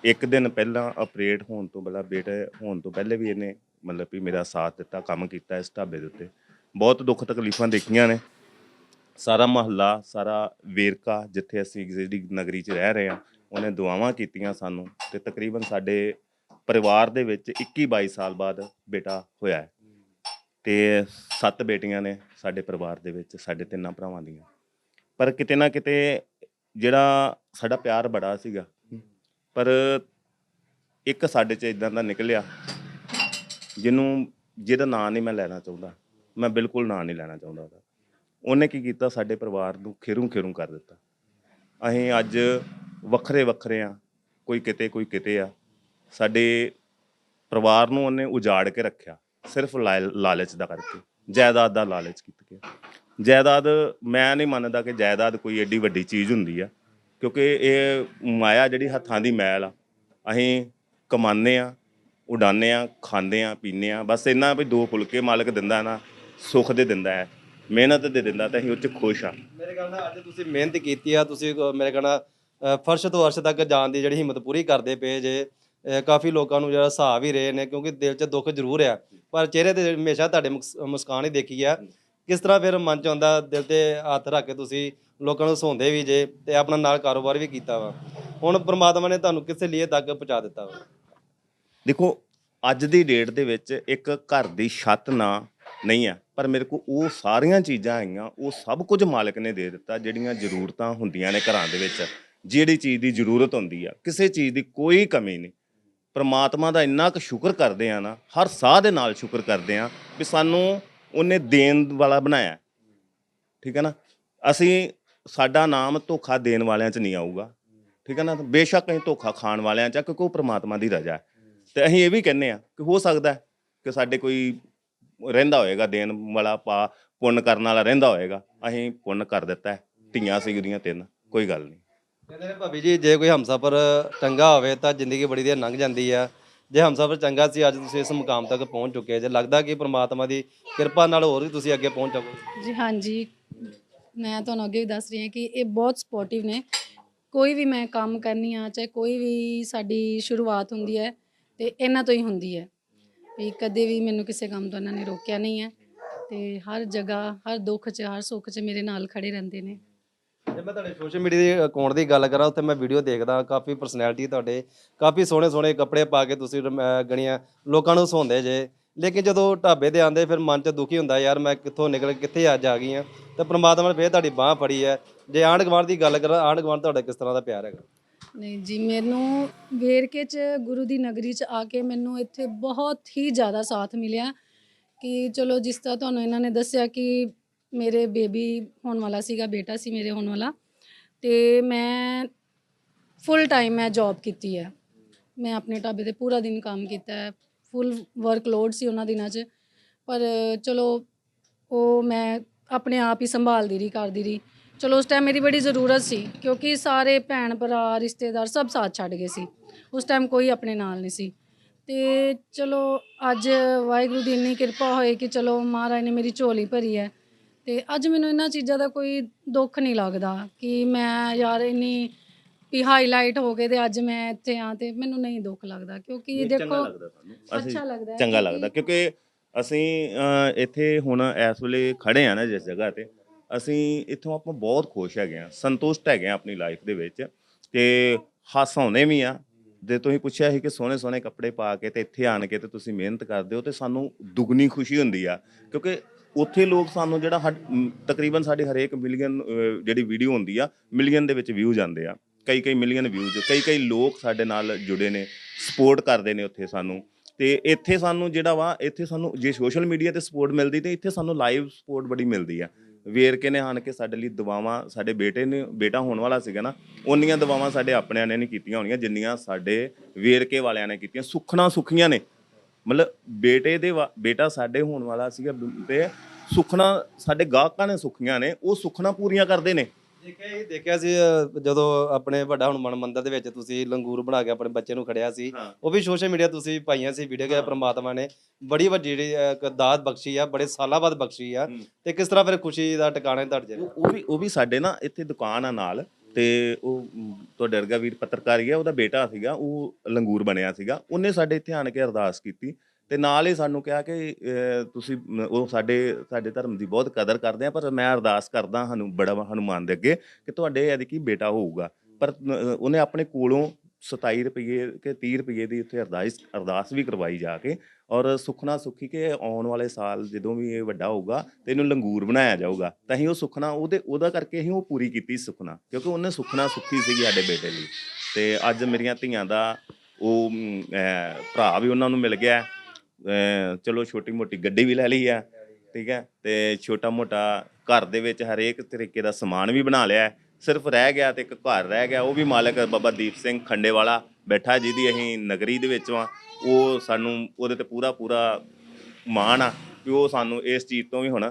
ਇੱਕ ਦਿਨ ਪਹਿਲਾਂ ਆਪਰੇਟ ਹੋਣ ਤੋਂ ਪਹਿਲਾਂ ਬੇਟੇ ਹੋਣ ਤੋਂ ਪਹਿਲੇ ਵੀ ਇਹਨੇ ਮਤਲਬ ਵੀ ਮੇਰਾ ਸਾਥ ਦਿੱਤਾ, ਕੰਮ ਕੀਤਾ ਇਸ ਢਾਬੇ ਦੇ ਉੱਤੇ। ਬਹੁਤ ਦੁੱਖ ਤਕਲੀਫਾਂ ਦੇਖੀਆਂ ਨੇ। ਸਾਰਾ ਮਹੱਲਾ, ਸਾਰਾ ਵੇਰਕਾ ਜਿੱਥੇ ਅਸੀਂ ਜਿਹੜੀ ਨਗਰੀ 'ਚ ਰਹਿ ਰਹੇ ਹਾਂ, ਉਹਨੇ ਦੁਆਵਾਂ ਕੀਤੀਆਂ ਸਾਨੂੰ ਤੇ ਤਕਰੀਬਨ ਸਾਡੇ ਪਰਿਵਾਰ ਦੇ ਵਿੱਚ 21 22 ਸਾਲ ਬਾਅਦ ਬੇਟਾ ਹੋਇਆ ਹੈ। ਤੇ ਸੱਤ ਬੇਟੀਆਂ ਨੇ ਸਾਡੇ ਪਰਿਵਾਰ ਦੇ ਵਿੱਚ, ਸਾਡੇ ਤਿੰਨਾਂ ਭਰਾਵਾਂ ਦੀਆਂ। ਪਰ ਕਿਤੇ ਨਾ ਕਿਤੇ ਜਿਹੜਾ ਸਾਡਾ ਪਿਆਰ ਬੜਾ ਸੀਗਾ ਪਰ ਇੱਕ ਸਾਡੇ 'ਚ ਇਦਾਂ ਦਾ ਨਿਕਲਿਆ ਜਿਹਨੂੰ, ਜਿਹਦਾ ਨਾਂ ਨਹੀਂ ਮੈਂ ਲੈਣਾ ਚਾਹੁੰਦਾ। ਮੈਂ ਬਿਲਕੁਲ ਨਾਂ ਨਹੀਂ ਲੈਣਾ ਚਾਹੁੰਦਾ ਉਹਦਾ। ਉਹਨੇ ਕੀ ਕੀਤਾ? ਸਾਡੇ ਪਰਿਵਾਰ ਨੂੰ ਖੇਰੂ ਖੇਰੂ ਕਰ ਦਿੱਤਾ। ਅਸੀਂ ਅੱਜ ਵੱਖਰੇ ਵੱਖਰੇ ਆ, ਕੋਈ ਕਿਤੇ ਕੋਈ ਕਿਤੇ ਆ। ਸਾਡੇ ਪਰਿਵਾਰ ਨੂੰ ਉਹਨੇ ਉਜਾੜ ਕੇ ਰੱਖਿਆ, ਸਿਰਫ ਲਾਲ- ਲਾਲਚ ਦਾ ਕਰਕੇ। ਜਾਇਦਾਦ ਦਾ ਲਾਲਚ ਕੀਤਾ ਗਿਆ। ਜਾਇਦਾਦ, ਮੈਂ ਨਹੀਂ ਮੰਨਦਾ ਕਿ ਜਾਇਦਾਦ ਕੋਈ ਏਡੀ ਵੱਡੀ ਚੀਜ਼ ਹੁੰਦੀ ਆ। ਕਿਉਂਕਿ ਇਹ ਮਾਇਆ ਜਿਹੜੀ ਹੱਥਾਂ ਦੀ ਮੈਲ ਆ। ਅਸੀਂ ਕਮਾਉਂਦੇ ਆ ਉਡਾਉਂਦੇ ਆ ਖਾਂਦੇ ਆ ਪੀਂਦੇ ਆ ਬਸ ਇੰਨਾ ਵੀ ਦੋ ਫੁਲਕੇ ਮਾਲਕ ਦਿੰਦਾ ਨਾ ਸੁੱਖ ਦੇ ਦਿੰਦਾ ਹੈ। ਮਿਹਨਤ ਦੇ ਦਿੰਦਾ ਤਾਂ ਅਸੀਂ ਉਹ 'ਚ ਖੁਸ਼ ਆ ਮੇਰੇ ਖਿਆਲ ਨਾਲ ਅੱਜ ਤੁਸੀਂ ਮਿਹਨਤ ਕੀਤੀ ਆ ਤੁਸੀਂ ਅ, ਮੇਰੇ ਖਿਆਲ ਨਾਲ ਅ, ਫਰਸ਼ ਤੋਂ ਅਰਸ਼ ਤੱਕ ਜਾਣ ਦੀ ਜਿਹੜੀ ਹਿੰਮਤ ਪੂਰੀ ਕਰਦੇ ਪਏ ਜੇ। ਅ, ਕਾਫੀ ਲੋਕਾਂ ਨੂੰ ਜਿਹੜਾ ਹਿਸਾਬ ਵੀ ਰਹੇ ਨੇ ਕਿਉਂਕਿ ਦਿਲ 'ਚ ਦੁੱਖ ਜ਼ਰੂਰ ਆ। ਪਰ ਚਿਹਰੇ ਤੇ ਹਮੇਸ਼ਾ ਤੁਹਾਡੇ ਮੁਕਸ- ਮੁਸਕਾਨ ਹੀ ਦੇਖੀ ਆ। ਕਿਸ ਤਰ੍ਹਾਂ ਫਿਰ ਮਨ 'ਚ ਆਉਂਦਾ ਦਿਲ ਤੇ ਹੱਥ ਰੱਖ ਕੇ ਤੁਸੀਂ ਲੋਕਾਂ ਨੂੰ ਸੌਂਦੇ ਵੀ ਜੇ ਤੇ ਆਪਣਾ ਨਾਲ ਕਾਰੋਬਾਰ ਵੀ ਕੀਤਾ ਵਾ। ਹੁਣ ਪ੍ਰਮਾਤਮਾ ਨੇ ਤੁਹਾਨੂੰ ਕਿਸੇ ਲਈ ਤੱਕ ਪਹੁੰਚਾ ਦਿੱਤਾ ਵਾ। ਦੇਖੋ, ਅੱਜ ਦੀ ਡੇਟ ਦੇ ਵਿੱਚ ਇੱਕ ਘਰ ਦੀ ਛੱਤ ਨਾ ਨਹੀਂ ਆ, ਪਰ ਮੇਰੇ ਕੋਲ ਉਹ ਸਾਰੀਆਂ ਚੀਜ਼ਾਂ ਆਈਆਂ ਉਹ ਸਭ ਕੁਝ ਮਾਲਕ ਨੇ ਦੇ ਦਿੱਤਾ, ਜਿਹੜੀਆਂ ਜ਼ਰੂਰਤਾਂ ਹੁੰਦੀਆਂ ਨੇ ਘਰਾਂ ਦੇ ਵਿੱਚ। ਜਿਹੜੀ ਚੀਜ਼ ਦੀ ਜ਼ਰੂਰਤ ਹੁੰਦੀ ਆ, ਕਿਸੇ ਚੀਜ਼ ਦੀ ਕੋਈ ਕਮੀ ਨਹੀਂ। ਪ੍ਰਮਾਤਮਾ ਦਾ ਇੰਨਾ ਕੁ ਸ਼ੁਕਰ ਕਰਦੇ ਆ ਨਾ, ਹਰ ਸਾਹ ਦੇ ਨਾਲ ਸ਼ੁਕਰ ਕਰਦੇ ਆ ਵੀ ਸਾਨੂੰ ਉਹਨੇ ਦੇਣ ਵਾਲਾ ਬਣਾਇਆ। ਠੀਕ ਹੈ ਨਾ? ਅਸੀਂ ਸਾਡਾ ਨਾਮ ਧੋਖਾ ਦੇਣ ਵਾਲਿਆਂ 'ਚ ਨਹੀਂ ਆਊਗਾ। ਠੀਕ ਹੈ ਨਾ? ਬੇਸ਼ੱਕ ਅਸੀਂ ਧੋਖਾ ਖਾਣ ਵਾਲਿਆਂ ਚ ਆ, ਕਿਉਂਕਿ ਉਹ ਪ੍ਰਮਾਤਮਾ ਦੀ ਰਜ਼ਾ ਹੈ। ਤੇ ਅਸੀਂ ਇਹ ਵੀ ਕਹਿੰਨੇ ਆ ਕਿ ਹੋ ਸਕਦਾ ਹੈ ਕਿ ਸਾਡੇ ਕੋਈ ਰਹਿੰਦਾ ਹੋਏਗਾ ਦੇਣ ਵਾਲਾ ਪਾ ਪੁੰਨ ਕਰਨ ਵਾਲਾ ਰਹਿੰਦਾ ਹੋਏਗਾ। ਅਸੀਂ ਪੁੰਨ ਕਰ ਦਿੱਤਾ ਹੈ। ਧੀਆਂ ਸੀ ਉਹਦੀਆਂ ਤਿੰਨ ਕੋਈ ਗੱਲ ਨਹੀਂ। ਕਹਿੰਦੇ ਨੇ ਭਾਬੀ ਜੀ ਜੇ ਕੋਈ ਹਮਸਫਰ ਚੰਗਾ ਹੋਵੇ ਤਾਂ ਜ਼ਿੰਦਗੀ ਬੜੀ ਦੇਰ ਲੰਘ ਜਾਂਦੀ ਆ ਜੇ ਹਮਸਫਰ ਚੰਗਾ ਸੀ ਅੱਜ ਤੁਸੀਂ ਇਸ ਮੁਕਾਮ ਤੱਕ ਪਹੁੰਚ ਚੁੱਕੇ ਜੇ ਲੱਗਦਾ ਕਿ ਪ੍ਰਮਾਤਮਾ ਦੀ ਕਿਰਪਾ ਨਾਲ ਹੋਰ ਵੀ ਤੁਸੀਂ ਅੱਗੇ ਪਹੁੰਚ ਜਾਓਗੇ। ਜੀ ਹਾਂਜੀ। ਮੈਂ ਤੁਹਾਨੂੰ ਅੱਗੇ ਵੀ ਦੱਸ ਰਹੀ ਹਾਂ ਕਿ ਇਹ ਬਹੁਤ ਸਪੋਰਟਿਵ ਨੇ। ਕੋਈ ਵੀ ਮੈਂ ਕੰਮ ਕਰਨੀ ਆ, ਚਾਹੇ ਕੋਈ ਵੀ ਸਾਡੀ ਸ਼ੁਰੂਆਤ ਹੁੰਦੀ ਹੈ, ਤੇ ਇਹਨਾਂ ਤੋਂ ਹੀ ਹੁੰਦੀ ਹੈ। ਵੀ ਕਦੇ ਵੀ ਮੈਨੂੰ ਕਿਸੇ ਕੰਮ ਤੋਂ ਇਹਨਾਂ ਨੇ ਰੋਕਿਆ ਨਹੀਂ ਹੈ, ਤੇ ਹਰ ਜਗ੍ਹਾ, ਹਰ ਦੁੱਖ 'ਚ, ਹਰ ਸੁੱਖ 'ਚ ਮੇਰੇ ਨਾਲ ਖੜੇ ਰਹਿੰਦੇ ਨੇ। ਜੇ ਮੈਂ ਤੁਹਾਡੇ ਸੋਸ਼ਲ ਮੀਡੀਆ ਦੇ ਅਕਾਊਂਟ ਦੀ ਗੱਲ ਕਰਾਂ, ਉੱਥੇ ਮੈਂ ਵੀਡੀਓ ਦੇਖਦਾ, ਕਾਫੀ ਪਰਸਨੈਲਿਟੀ ਤੁਹਾਡੇ, ਕਾਫੀ ਸੋਹਣੇ ਸੋਹਣੇ ਕੱਪੜੇ ਪਾ ਕੇ ਤੁਸੀਂ ਗਣੀਆਂ ਲੋਕਾਂ ਨੂੰ ਸੌਂਦੇ ਜੇ। ਲੇਕਿਨ ਜਦੋਂ ਢਾਬੇ ਤੇ ਆਂਦੇ ਫਿਰ ਮਨ 'ਚ ਦੁਖੀ ਹੁੰਦਾ, ਯਾਰ ਮੈਂ ਕਿੱਥੋਂ ਨਿਕਲ, ਕਿੱਥੇ ਅੱਜ ਆ ਗਈ ਆ? ਤੇ ਪ੍ਰਮਾਤਮਾ ਨੇ ਫੇਰ ਤੁਹਾਡੀ ਬਾਹ ਫੜੀ ਹੈ। ਜੇ ਆਂਢ ਗੁਆਂਢ ਦੀ ਗੱਲ ਕਰਾਂ, ਆਂਢ ਗੁਆਂਢ ਤੁਹਾਡਾ ਕਿਸ ਤਰ੍ਹਾਂ ਦਾ ਪਿਆਰ ਹੈਗਾ? ਨਹੀਂ ਜੀ, ਮੈਨੂੰ ਵੇਰਕੇ 'ਚ, ਗੁਰੂ ਦੀ ਨਗਰੀ 'ਚ ਆ ਕੇ ਮੈਨੂੰ ਇੱਥੇ ਬਹੁਤ ਹੀ ਜ਼ਿਆਦਾ ਸਾਥ ਮਿਲਿਆ ਕਿ ਚਲੋ ਜਿਸ ਤਰ੍ਹਾਂ ਤੁਹਾਨੂੰ ਇਹਨਾਂ ਨੇ ਦੱਸਿਆ ਕਿ ਮੇਰੇ ਬੇਬੀ ਹੋਣ ਵਾਲਾ ਸੀਗਾ, ਬੇਟਾ ਸੀ ਮੇਰੇ ਹੋਣ ਵਾਲਾ, ਤੇ ਮੈਂ ਫੁੱਲ ਟਾਈਮ ਮੈਂ ਜੌਬ ਕੀਤੀ ਹੈ। ਮੈਂ ਆਪਣੇ ਢਾਬੇ ਤੇ ਪੂਰਾ ਦਿਨ ਕੰਮ ਕੀਤਾ ਹੈ। ਫੁੱਲ ਵਰਕਲੋਡ ਸੀ ਉਹਨਾਂ ਦਿਨਾਂ 'ਚ। ਪਰ ਚਲੋ, ਉਹ ਮੈਂ ਆਪਣੇ ਆਪ ਹੀ ਸੰਭਾਲਦੀ ਰਹੀ, ਕਰਦੀ ਰਹੀ। ਚਲੋ, ਉਸ ਟਾਈਮ ਮੇਰੀ ਬੜੀ ਜ਼ਰੂਰਤ ਸੀ, ਕਿਉਂਕਿ ਸਾਰੇ ਭੈਣ ਭਰਾ, ਰਿਸ਼ਤੇਦਾਰ ਸਭ ਸਾਥ ਛੱਡ ਗਏ ਸੀ। ਉਸ ਟਾਈਮ ਕੋਈ ਆਪਣੇ ਨਾਲ ਨਹੀਂ ਸੀ। ਤੇ ਚਲੋ, ਅੱਜ ਵਾਹਿਗੁਰੂ ਦੀ ਇੰਨੀ ਕਿਰਪਾ ਹੋਏ ਕਿ ਚਲੋ ਮਹਾਰਾਜ ਨੇ ਮੇਰੀ ਝੋਲੀ ਭਰੀ ਹੈ। ਤੇ ਅੱਜ ਮੈਨੂੰ ਇਹਨਾਂ ਚੀਜ਼ਾਂ ਦਾ ਕੋਈ ਦੁੱਖ ਨਹੀਂ ਲੱਗਦਾ ਕਿ ਮੈਂ ਯਾਰ ਇੰਨੀ ਵੀ ਹਾਈਲਾਈਟ ਹੋ ਗਏ ਤੇ ਅੱਜ ਮੈਂ ਇੱਥੇ ਆ ਤੇ ਮੈਨੂੰ ਨਹੀਂ ਦੁੱਖ ਲੱਗਦਾ ਕਿਉਂਕਿ ਦੇਖੋ ਅੱਛਾ ਲੱਗਦਾ ਹੈ ਚੰਗਾ ਲੱਗਦਾ ਕਿਉਂਕਿ ਅਸੀਂ ਇੱਥੇ ਹੁਣ ਇਸ ਵੇਲੇ ਖੜੇ ਆ ਨਾ ਜਿਸ ਜਗ੍ਹਾ ਤੇ ਅਸੀਂ ਇੱਥੋਂ ਆਪਾਂ ਬਹੁਤ ਖੁਸ਼ ਹੈਗੇ ਆ ਸੰਤੁਸ਼ਟ ਹੈਗੇ ਆ ਆਪਣੀ ਲਾਈਫ ਦੇ ਵਿੱਚ ਤੇ ਹਸਾਉਨੇ ਵੀ ਆ। ਜੇ ਤੁਸੀਂ ਪੁੱਛਿਆ ਸੀ ਕਿ ਸੋਹਣੇ ਸੋਹਣੇ ਕੱਪੜੇ ਪਾ ਕੇ ਤੇ ਇੱਥੇ ਆਣ ਕੇ ਤੇ ਤੁਸੀਂ ਮਿਹਨਤ ਕਰਦੇ ਹੋ ਤੇ ਸਾਨੂੰ ਦੁੱਗਣੀ ਖੁਸ਼ੀ ਹੁੰਦੀ ਆ ਕਿਉਂਕਿ ਉੱਥੇ ਲੋਕ ਸਾਨੂੰ ਜਿਹੜਾ ਤਕਰੀਬਨ ਸਾਡੇ ਹਰੇਕ ਮਿਲੀਅਨ ਜਿਹੜੀ ਵੀਡੀਓ ਹੁੰਦੀ ਆ ਮਿਲੀਅਨ ਦੇ ਵਿੱਚ ਵਿਊ ਜਾਂਦੇ ਆ। ਕਈ ਕਈ ਮਿਲੀਅਨ ਵਿਊਜ਼ ਕਈ ਕਈ ਲੋਕ ਸਾਡੇ ਨਾਲ ਜੁੜੇ ਨੇ ਸਪੋਰਟ ਕਰਦੇ ਨੇ ਉੱਥੇ ਸਾਨੂੰ। ਤੇ ਇੱਥੇ ਸਾਨੂੰ ਜਿਹੜਾ ਵਾ, ਇੱਥੇ ਸਾਨੂੰ, ਜੇ ਸੋਸ਼ਲ ਮੀਡੀਆ ਤੇ ਸਪੋਰਟ ਮਿਲਦੀ ਤੇ ਇੱਥੇ ਸਾਨੂੰ ਲਾਈਵ ਸਪੋਰਟ ਬੜੀ ਮਿਲਦੀ ਆ। ਵੇਰਕੇ ਨੇ ਆਣ ਕੇ ਸਾਡੇ ਲਈ ਦੁਆਵਾਂ, ਸਾਡੇ ਬੇਟੇ ਨੇ, ਬੇਟਾ ਹੋਣ ਵਾਲਾ ਸੀਗਾ ਨਾ ਉਨੀਆਂ ਦੁਆਵਾਂ ਸਾਡੇ ਆਪਣਿਆਂ ਨੇ ਨਹੀਂ ਕੀਤੀਆਂ ਹੋਣੀਆਂ, ਜਿੰਨੀਆਂ ਸਾਡੇ ਵੇਰਕੇ ਵਾਲਿਆਂ ਨੇ ਕੀਤੀਆਂ। ਸੁਖਣਾ ਸੁਖੀਆਂ ਨੇ। ਮਤਲਬ ਬੇਟੇ ਦੇ ਵਾ- ਬੇਟਾ ਸਾਡੇ ਹੋਣ ਵਾਲਾ ਸੀਗਾ ਬ- ਤੇ ਸੁਖਣਾ, ਸਾਡੇ ਗਾਹਕਾਂ ਨੇ ਸੁਖੀਆਂ ਨੇ, ਉਹ ਸੁਖਣਾ ਪੂਰੀਆਂ ਕਰਦੇ ਨੇ। ਦੇਖਿਆ ਹੀ ਦੇਖਿਆ ਸੀ ਅਹ, ਜਦੋਂ ਆਪਣੇ ਵੱਡਾ ਹਨੂੰਮਾਨ ਮੰਦਿਰ ਦੇ ਵਿੱਚ ਤੁਸੀਂ ਲੰਗੂਰ ਬਣਾ ਕੇ ਆਪਣੇ ਬੱਚੇ ਨੂੰ ਖੜਿਆ ਸੀ ਹਾਂ ਉਹ ਵੀ ਸੋਸ਼ਲ ਮੀਡੀਆ ਤੁਸੀਂ ਪਾਈਆਂ ਸੀ ਵੀਡੀਓ ਕਿ ਹਾਂ। ਪ੍ਰਮਾਤਮਾ ਨੇ ਬੜੀ ਵੱਡੀ ਜਿਹੜੀ ਅਹ, ਇੱਕ ਦਾਤ ਬਖਸ਼ੀ ਆ ਬੜੇ ਸਾਲਾਂ ਬਾਅਦ ਬਖਸ਼ੀ ਆ ਹੂੰ। ਤੇ ਕਿਸ ਤਰ੍ਹਾਂ ਫਿਰ ਖੁਸ਼ੀ ਦਾ ਟਿਕਾਣਾ ਹੈ ਤੁਹਾਡੇ ਉਹ ਉਹ ਵੀ ਉਹ ਵੀ ਸਾਡੇ ਨਾ ਇੱਥੇ ਦੁਕਾਨ ਆ ਨਾਲ ਤੇ ਉਹ ਮ, ਤੁਹਾਡੇ ਵਰਗਾ ਵੀਰ ਪੱਤਰਕਾਰੀ ਆ ਉਹਦਾ ਬੇਟਾ ਸੀਗਾ ਉਹ ਲੰਗੂਰ ਬਣਿਆ ਸੀਗਾ ਉਹਨੇ ਸਾਡੇ ਇੱਥੇ ਆਣ ਕੇ ਅਰਦਾਸ ਕੀਤੀ ਤੇ ਨਾਲ ਹੀ ਸਾਨੂੰ ਕਿਹਾ ਕਿ ਤੁਸੀਂ ਉਹ ਸਾਡੇ ਸਾਡੇ ਧਰਮ ਦੀ ਬਹੁਤ ਕਦਰ ਕਰਦੇ ਆ, ਪਰ ਮੈਂ ਅਰਦਾਸ ਕਰਦਾ ਹਨੂੰ, ਬੜਾ ਹਨੂਮਾਨ ਦੇ ਅੱਗੇ ਕਿ ਤੁਹਾਡੇ ਐਤਕੀ ਬੇਟਾ ਹੋਊਗਾ। ਪਰ ਉਹਨੇ ਆਪਣੇ ਕੋਲੋਂ 27 ਰੁਪਏ ਕਿ 30 ਰੁਪਏ ਦੀ ਉੱਥੇ ਅਰਦਾਸ ਅਰਦਾਸ ਵੀ ਕਰਵਾਈ ਜਾ ਕੇ ਔਰ ਸੁਖਨਾ ਸੁਖੀ ਕਿ ਆਉਣ ਵਾਲੇ ਸਾਲ ਜਦੋਂ ਵੀ ਇਹ ਵੱਡਾ ਹੋਊਗਾ ਤੇ ਇਹਨੂੰ ਲੰਗੂਰ ਬਣਾਇਆ ਜਾਊਗਾ। ਤਾਂ ਅਸੀਂ ਉਹ ਸੁਖਨਾ ਉਹਦੇ, ਉਹਦਾ ਕਰਕੇ ਅਸੀਂ ਉਹ ਪੂਰੀ ਕੀਤੀ ਸੁਖਨਾ ਕਿਉਂਕਿ ਉਹਨੇ ਸੁਖਨਾ ਸੁਖੀ ਸੀਗੀ ਸਾਡੇ ਬੇਟੇ ਲਈ। ਤੇ ਅੱਜ ਮੇਰੀਆਂ ਧੀਆਂ ਦਾ ਉਹ ਭਰਾ ਵੀ ਉਹਨਾਂ ਨੂੰ ਮਿਲ ਗਿਆ। ਚਲੋ ਛੋਟੀ ਮੋਟੀ ਗੱਡੀ ਵੀ ਲੈ ਲਈ ਆ, ਠੀਕ ਹੈ, ਤੇ ਛੋਟਾ ਮੋਟਾ ਘਰ ਦੇ ਵਿੱਚ ਹਰੇਕ ਤਰੀਕੇ ਦਾ ਸਮਾਨ ਵੀ ਬਣਾ ਲਿਆ ਸਿਰਫ ਰਹਿ ਗਿਆ ਤੇ ਇੱਕ ਘਰ ਰਹਿ ਗਿਆ, ਉਹ ਵੀ ਮਾਲਕ ਬਾਬਾ ਦੀਪ ਸਿੰਘ ਖੰਡੇ ਵਾਲਾ ਬੈਠਾ ਜਿਹਦੀ ਅਸੀਂ ਨਗਰੀ ਦੇ ਵਿੱਚ ਵਾਂ। ਉਹ ਸਾਨੂੰ, ਉਹਦੇ ਤੇ ਪੂਰਾ ਪੂਰਾ ਮਾਣ ਆ ਕਿ ਉਹ ਸਾਨੂੰ ਇਸ ਚੀਜ਼ ਤੋਂ ਵੀ ਹੁਣ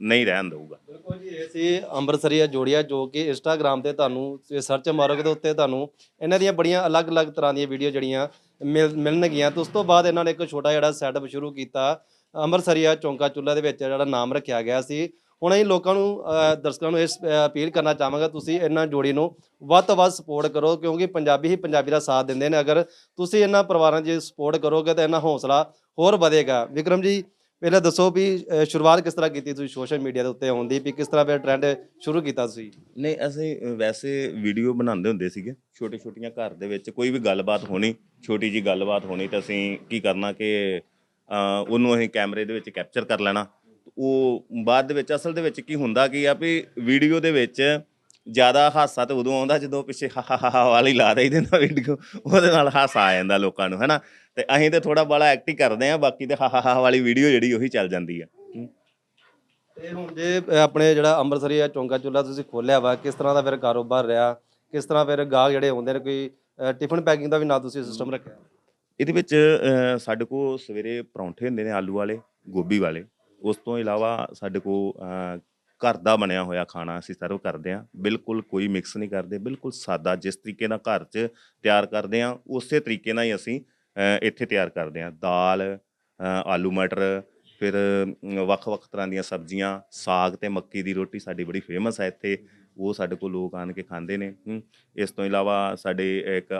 ਨਹੀਂ ਰਹਿਣ ਦਊਗਾ। ਬਿਲਕੁਲ ਜੀ, ਇਹ ਸੀ ਅੰਮ੍ਰਿਤਸਰੀਆ ਜੋੜੀਆ ਜੋ ਕਿ ਇੰਸਟਾਗ੍ਰam ਤੇ ਤੁਹਾਨੂੰ ਸਰਚ ਮਾਰੋਗੇ ਤਾਂ ਉੱਤੇ ਤੁਹਾਨੂੰ ਇਹਨਾਂ ਦੀਆਂ ਬੜੀਆਂ ਅਲੱਗ-ਅਲੱਗ ਤਰ੍ਹਾਂ ਦੀਆਂ ਵੀਡੀਓ ਜਿਹੜੀਆਂ ਮਿਲ- ਮਿਲਣਗੀਆਂ। ਤੇ ਉਸ ਤੋਂ ਬਾਅਦ ਇਹਨਾਂ ਨੇ ਇੱਕ ਛੋਟਾ ਜਿਹੜਾ ਸੈਟਅਪ ਸ਼ੁਰੂ ਕੀਤਾ। ਅੰਮ੍ਰਿਤਸਰੀਆ ਚੌਂਕਾ ਚੁੱਲਾ ਦੇ ਵਿੱਚ ਜਿਹੜਾ ਨਾਮ ਰੱਖਿਆ ਗਿਆ ਸੀ। ਹੁਣ ਅਸੀਂ ਲੋਕਾਂ ਨੂੰ ਅਹ, ਦਰਸ਼ਕਾਂ ਨੂੰ ਇਸ ਅਪੀਲ ਕਰਨਾ ਚਾਹਾਂਗਾ ਤੁਸੀਂ ਇਹਨਾਂ ਜੋੜੀ ਨੂੰ ਵੱਧ ਤੋਂ ਵੱਧ ਸਪੋਰਟ ਕਰੋ ਕਿਉਂਕਿ ਪੰਜਾਬੀ ਹੀ ਪੰਜਾਬੀ ਦਾ ਸਾਥ ਦਿੰਦੇ ਨੇ। ਅਗਰ ਤੁਸੀਂ ਇਹਨਾਂ ਪਰਿਵਾਰਾਂ 'ਚ ਸਪੋਰਟ ਕਰੋਗੇ ਤਾਂ ਇਹਨਾਂ ਹੌਸਲਾ ਹੋਰ ਵਧੇਗਾ। ਵਿਕਰਮ ਜੀ ਪਹਿਲਾਂ ਦੱਸੋ ਵੀ ਅਹ, ਸ਼ੁਰੂਆਤ ਕਿਸ ਤਰ੍ਹਾਂ ਕੀਤੀ ਤੁਸੀਂ ਸੋਸ਼ਲ ਮੀਡੀਆ ਦੇ ਉੱਤੇ ਆਉਣ ਦੀ ਵੀ ਕਿਸ ਤਰ੍ਹਾਂ ਫਿਰ ਟ੍ਰੈਂਡ ਸ਼ੁਰੂ ਕੀਤਾ ਤੁਸੀਂ? ਨਹੀਂ ਅਸੀਂ ਅ, ਵੈਸੇ ਵੀਡੀਓ ਬਣਾਉਂਦੇ ਹੁੰਦੇ ਸੀਗੇ ਛੋਟੇ ਛੋਟੀਆਂ ਘਰ ਦੇ ਵਿੱਚ ਕੋਈ ਵੀ ਗੱਲਬਾਤ ਹੋਣੀ ਛੋਟੀ ਜੀ ਗੱਲਬਾਤ ਹੋਣੀ ਤਾਂ ਅਸੀਂ ਕੀ ਕਰਨਾ ਕਿ ਅ, ਉਹਨੂੰ ਅਸੀਂ ਕੈਮਰੇ ਦੇ ਵਿੱਚ ਕੈਪਚਰ ਕਰ ਲੈਣਾ। ਉਹ ਬਾਅਦ ਦੇ ਵਿੱਚ ਅਸਲ ਦੇ ਵਿੱਚ ਕੀ ਹੁੰਦਾ ਕੀ ਆ ਵੀ ਵੀਡੀਓ ਦੇ ਵਿੱਚ ਜ਼ਿਆਦਾ ਹਾਸਾ ਤੇ ਉਦੋਂ ਆਉਂਦਾ ਜਦੋਂ ਪਿੱਛੇ ਹਾ ਹਾ ਹਾ ਵਾਲੀ ਲਾ ਦੇਈਦੇ ਨਾ ਵੀਡੀਓ ਉਹਦੇ ਨਾਲ ਹਾਸਾ ਆ ਜਾਂਦਾ ਲੋਕਾਂ ਨੂੰ ਹੈਨਾ? ਤੇ ਅਸੀਂ ਤੇ ਥੋੜਾ ਬੜਾ ਐਕਟਿੰਗ ਕਰਦੇ ਆ ਬਾਕੀ ਤੇ ਹਾ ਹਾ ਹਾ ਵਾਲੀ ਵੀਡੀਓ ਜਿਹੜੀ ਉਹੀ ਚੱਲ ਜਾਂਦੀ ਆ। ਤੇ ਹੁਣ ਜੇ ਆਪਣੇ ਜਿਹੜਾ ਅੰਮ੍ਰਿਤਸਰੀ ਆ ਚੌਂਕਾ ਚੁੱਲਾ ਤੁਸੀਂ ਖੋਲਿਆ ਵਾ ਕਿਸ ਤਰ੍ਹਾਂ ਦਾ ਫਿਰ ਕਾਰੋਬਾਰ ਰਿਹਾ? ਕਿਸ ਤਰ੍ਹਾਂ ਫਿਰ ਗਾਹਕ ਜਿਹੜੇ ਆਉਂਦੇ ਨੇ ਕੋਈ ਟਿਫਨ ਪੈਕਿੰਗ ਦਾ ਵੀ ਨਾਲ ਤੁਸੀਂ ਸਿਸਟਮ ਰੱਖਿਆ? ਇਹਦੇ ਵਿੱਚ ਸਾਡੇ ਕੋਲ ਸਵੇਰੇ ਪਰੌਂਠੇ ਹੁੰਦੇ ਨੇ ਆਲੂ ਵਾਲੇ ਗੋਭੀ ਵਾਲੇ। ਉਸ ਤੋਂ ਇਲਾਵਾ ਸਾਡੇ ਕੋਲ ਘਰ ਦਾ ਬਣਿਆ ਹੋਇਆ ਖਾਣਾ ਅਸੀਂ ਸਰਵ ਕਰਦੇ ਹਾਂ। ਬਿਲਕੁਲ ਕੋਈ ਮਿਕਸ ਨਹੀਂ ਕਰਦੇ, ਬਿਲਕੁਲ ਸਾਦਾ ਜਿਸ ਤਰੀਕੇ ਨਾਲ ਘਰ 'ਚ ਤਿਆਰ ਕਰਦੇ ਹਾਂ, ਉਸੇ ਤਰੀਕੇ ਨਾਲ ਹੀ ਅਸੀਂ ਇੱਥੇ ਤਿਆਰ ਕਰਦੇ ਹਾਂ। ਦਾਲ ਆਲੂ ਮਟਰ, ਫਿਰ ਵੱਖ-ਵੱਖ ਤਰ੍ਹਾਂ ਦੀਆਂ ਸਬਜ਼ੀਆਂ, ਸਾਗ ਤੇ ਮੱਕੀ ਦੀ ਰੋਟੀ ਸਾਡੀ ਬੜੀ ਫੇਮਸ ਹੈ ਇੱਥੇ। ਉਹ ਸਾਡੇ ਕੋਲ ਲੋਕ ਆਣ ਕੇ ਖਾਂਦੇ ਨੇ ਇਸ ਤੋਂ ਇਲਾਵਾ ਸਾਡੇ ਇੱਕ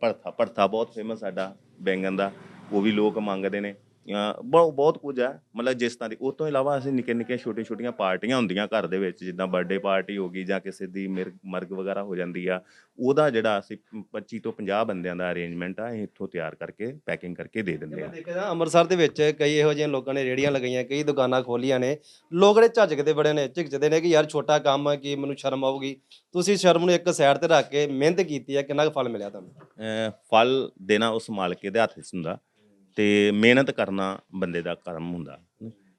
ਭਰਥਾ ਭਰਥਾ ਬਹੁਤ ਫੇਮਸ ਸਾਡਾ ਬੈਂਗਣ ਦਾ, ਉਹ ਵੀ ਲੋਕ ਮੰਗਦੇ ਨੇ। ਅਹ ਬਹੁ- ਬਹੁਤ ਕੁਝ ਹੈ। ਮਤਲਬ ਜਿਸ ਤਰ੍ਹਾਂ ਦੀ ਉਹ ਤੋਂ ਇਲਾਵਾ ਅਸੀਂ ਨਿੱਕੇ ਨਿੱਕੇ ਛੋਟੇ ਛੋਟੀਆਂ ਪਾਰਟੀਆਂ ਹੁੰਦੀਆਂ ਘਰ ਦੇ ਵਿੱਚ ਜਿੱਦਾਂ ਬਰਥਡੇ ਪਾਰਟੀ ਹੋ ਗਈ ਜਾਂ ਕਿਸੇ ਦੀ ਮਿਰ- ਮਰਗ ਵਗੈਰਾ ਹੋ ਜਾਂਦੀ ਆ ਉਹਦਾ ਜਿਹੜਾ ਅਸੀਂ 25 ਤੋਂ 50 ਬੰਦਿਆਂ ਦਾ ਅਰੇਂਜਮੈਂਟ ਆ ਇਹ ਇੱਥੋਂ ਤਿਆਰ ਕਰਕੇ ਪੈਕਿੰਗ ਕਰਕੇ ਦੇ ਦਿੰਦੇ ਆ। ਦੇਖਿਆ ਅੰਮ੍ਰਿਤਸਰ ਦੇ ਵਿੱਚ ਕਈ ਇਹੋ ਜਿਹੇ ਲੋਕਾਂ ਨੇ ਰੇੜੀਆਂ ਲਗਾਈਆਂ ਕਈ ਦੁਕਾਨਾਂ ਖੋਲੀਆਂ ਨੇ। ਲੋਕ ਜਿਹੜੇ ਝੱਜਕਦੇ ਬੜੇ ਨੇ ਝਿਕਚਦੇ ਨੇ ਕਿ ਯਾਰ ਛੋਟਾ ਕੰਮ ਹੈ ਕਿ ਮੈਨੂੰ ਸ਼ਰਮ ਆਊਗੀ। ਤੁਸੀਂ ਸ਼ਰਮ ਨੂੰ ਇੱਕ ਸਾਈਡ ਤੇ ਰੱਖ ਕੇ ਮਿਹਨਤ ਕੀਤੀ ਹੈ ਕਿੰਨਾ ਕੁ ਫਲ ਮਿਲਿਆ ਤੁਹਾਨੂੰ? ਫਲ ਦੇਣਾ ਉਸ ਮਾਲਕ ਦੇ ਹੱਥ 'ਚ ਹੁੰਦਾ। ਤੇ ਮਿਹਨਤ ਕਰਨਾ ਬੰਦੇ ਦਾ ਕਰਮ ਹੁੰਦਾ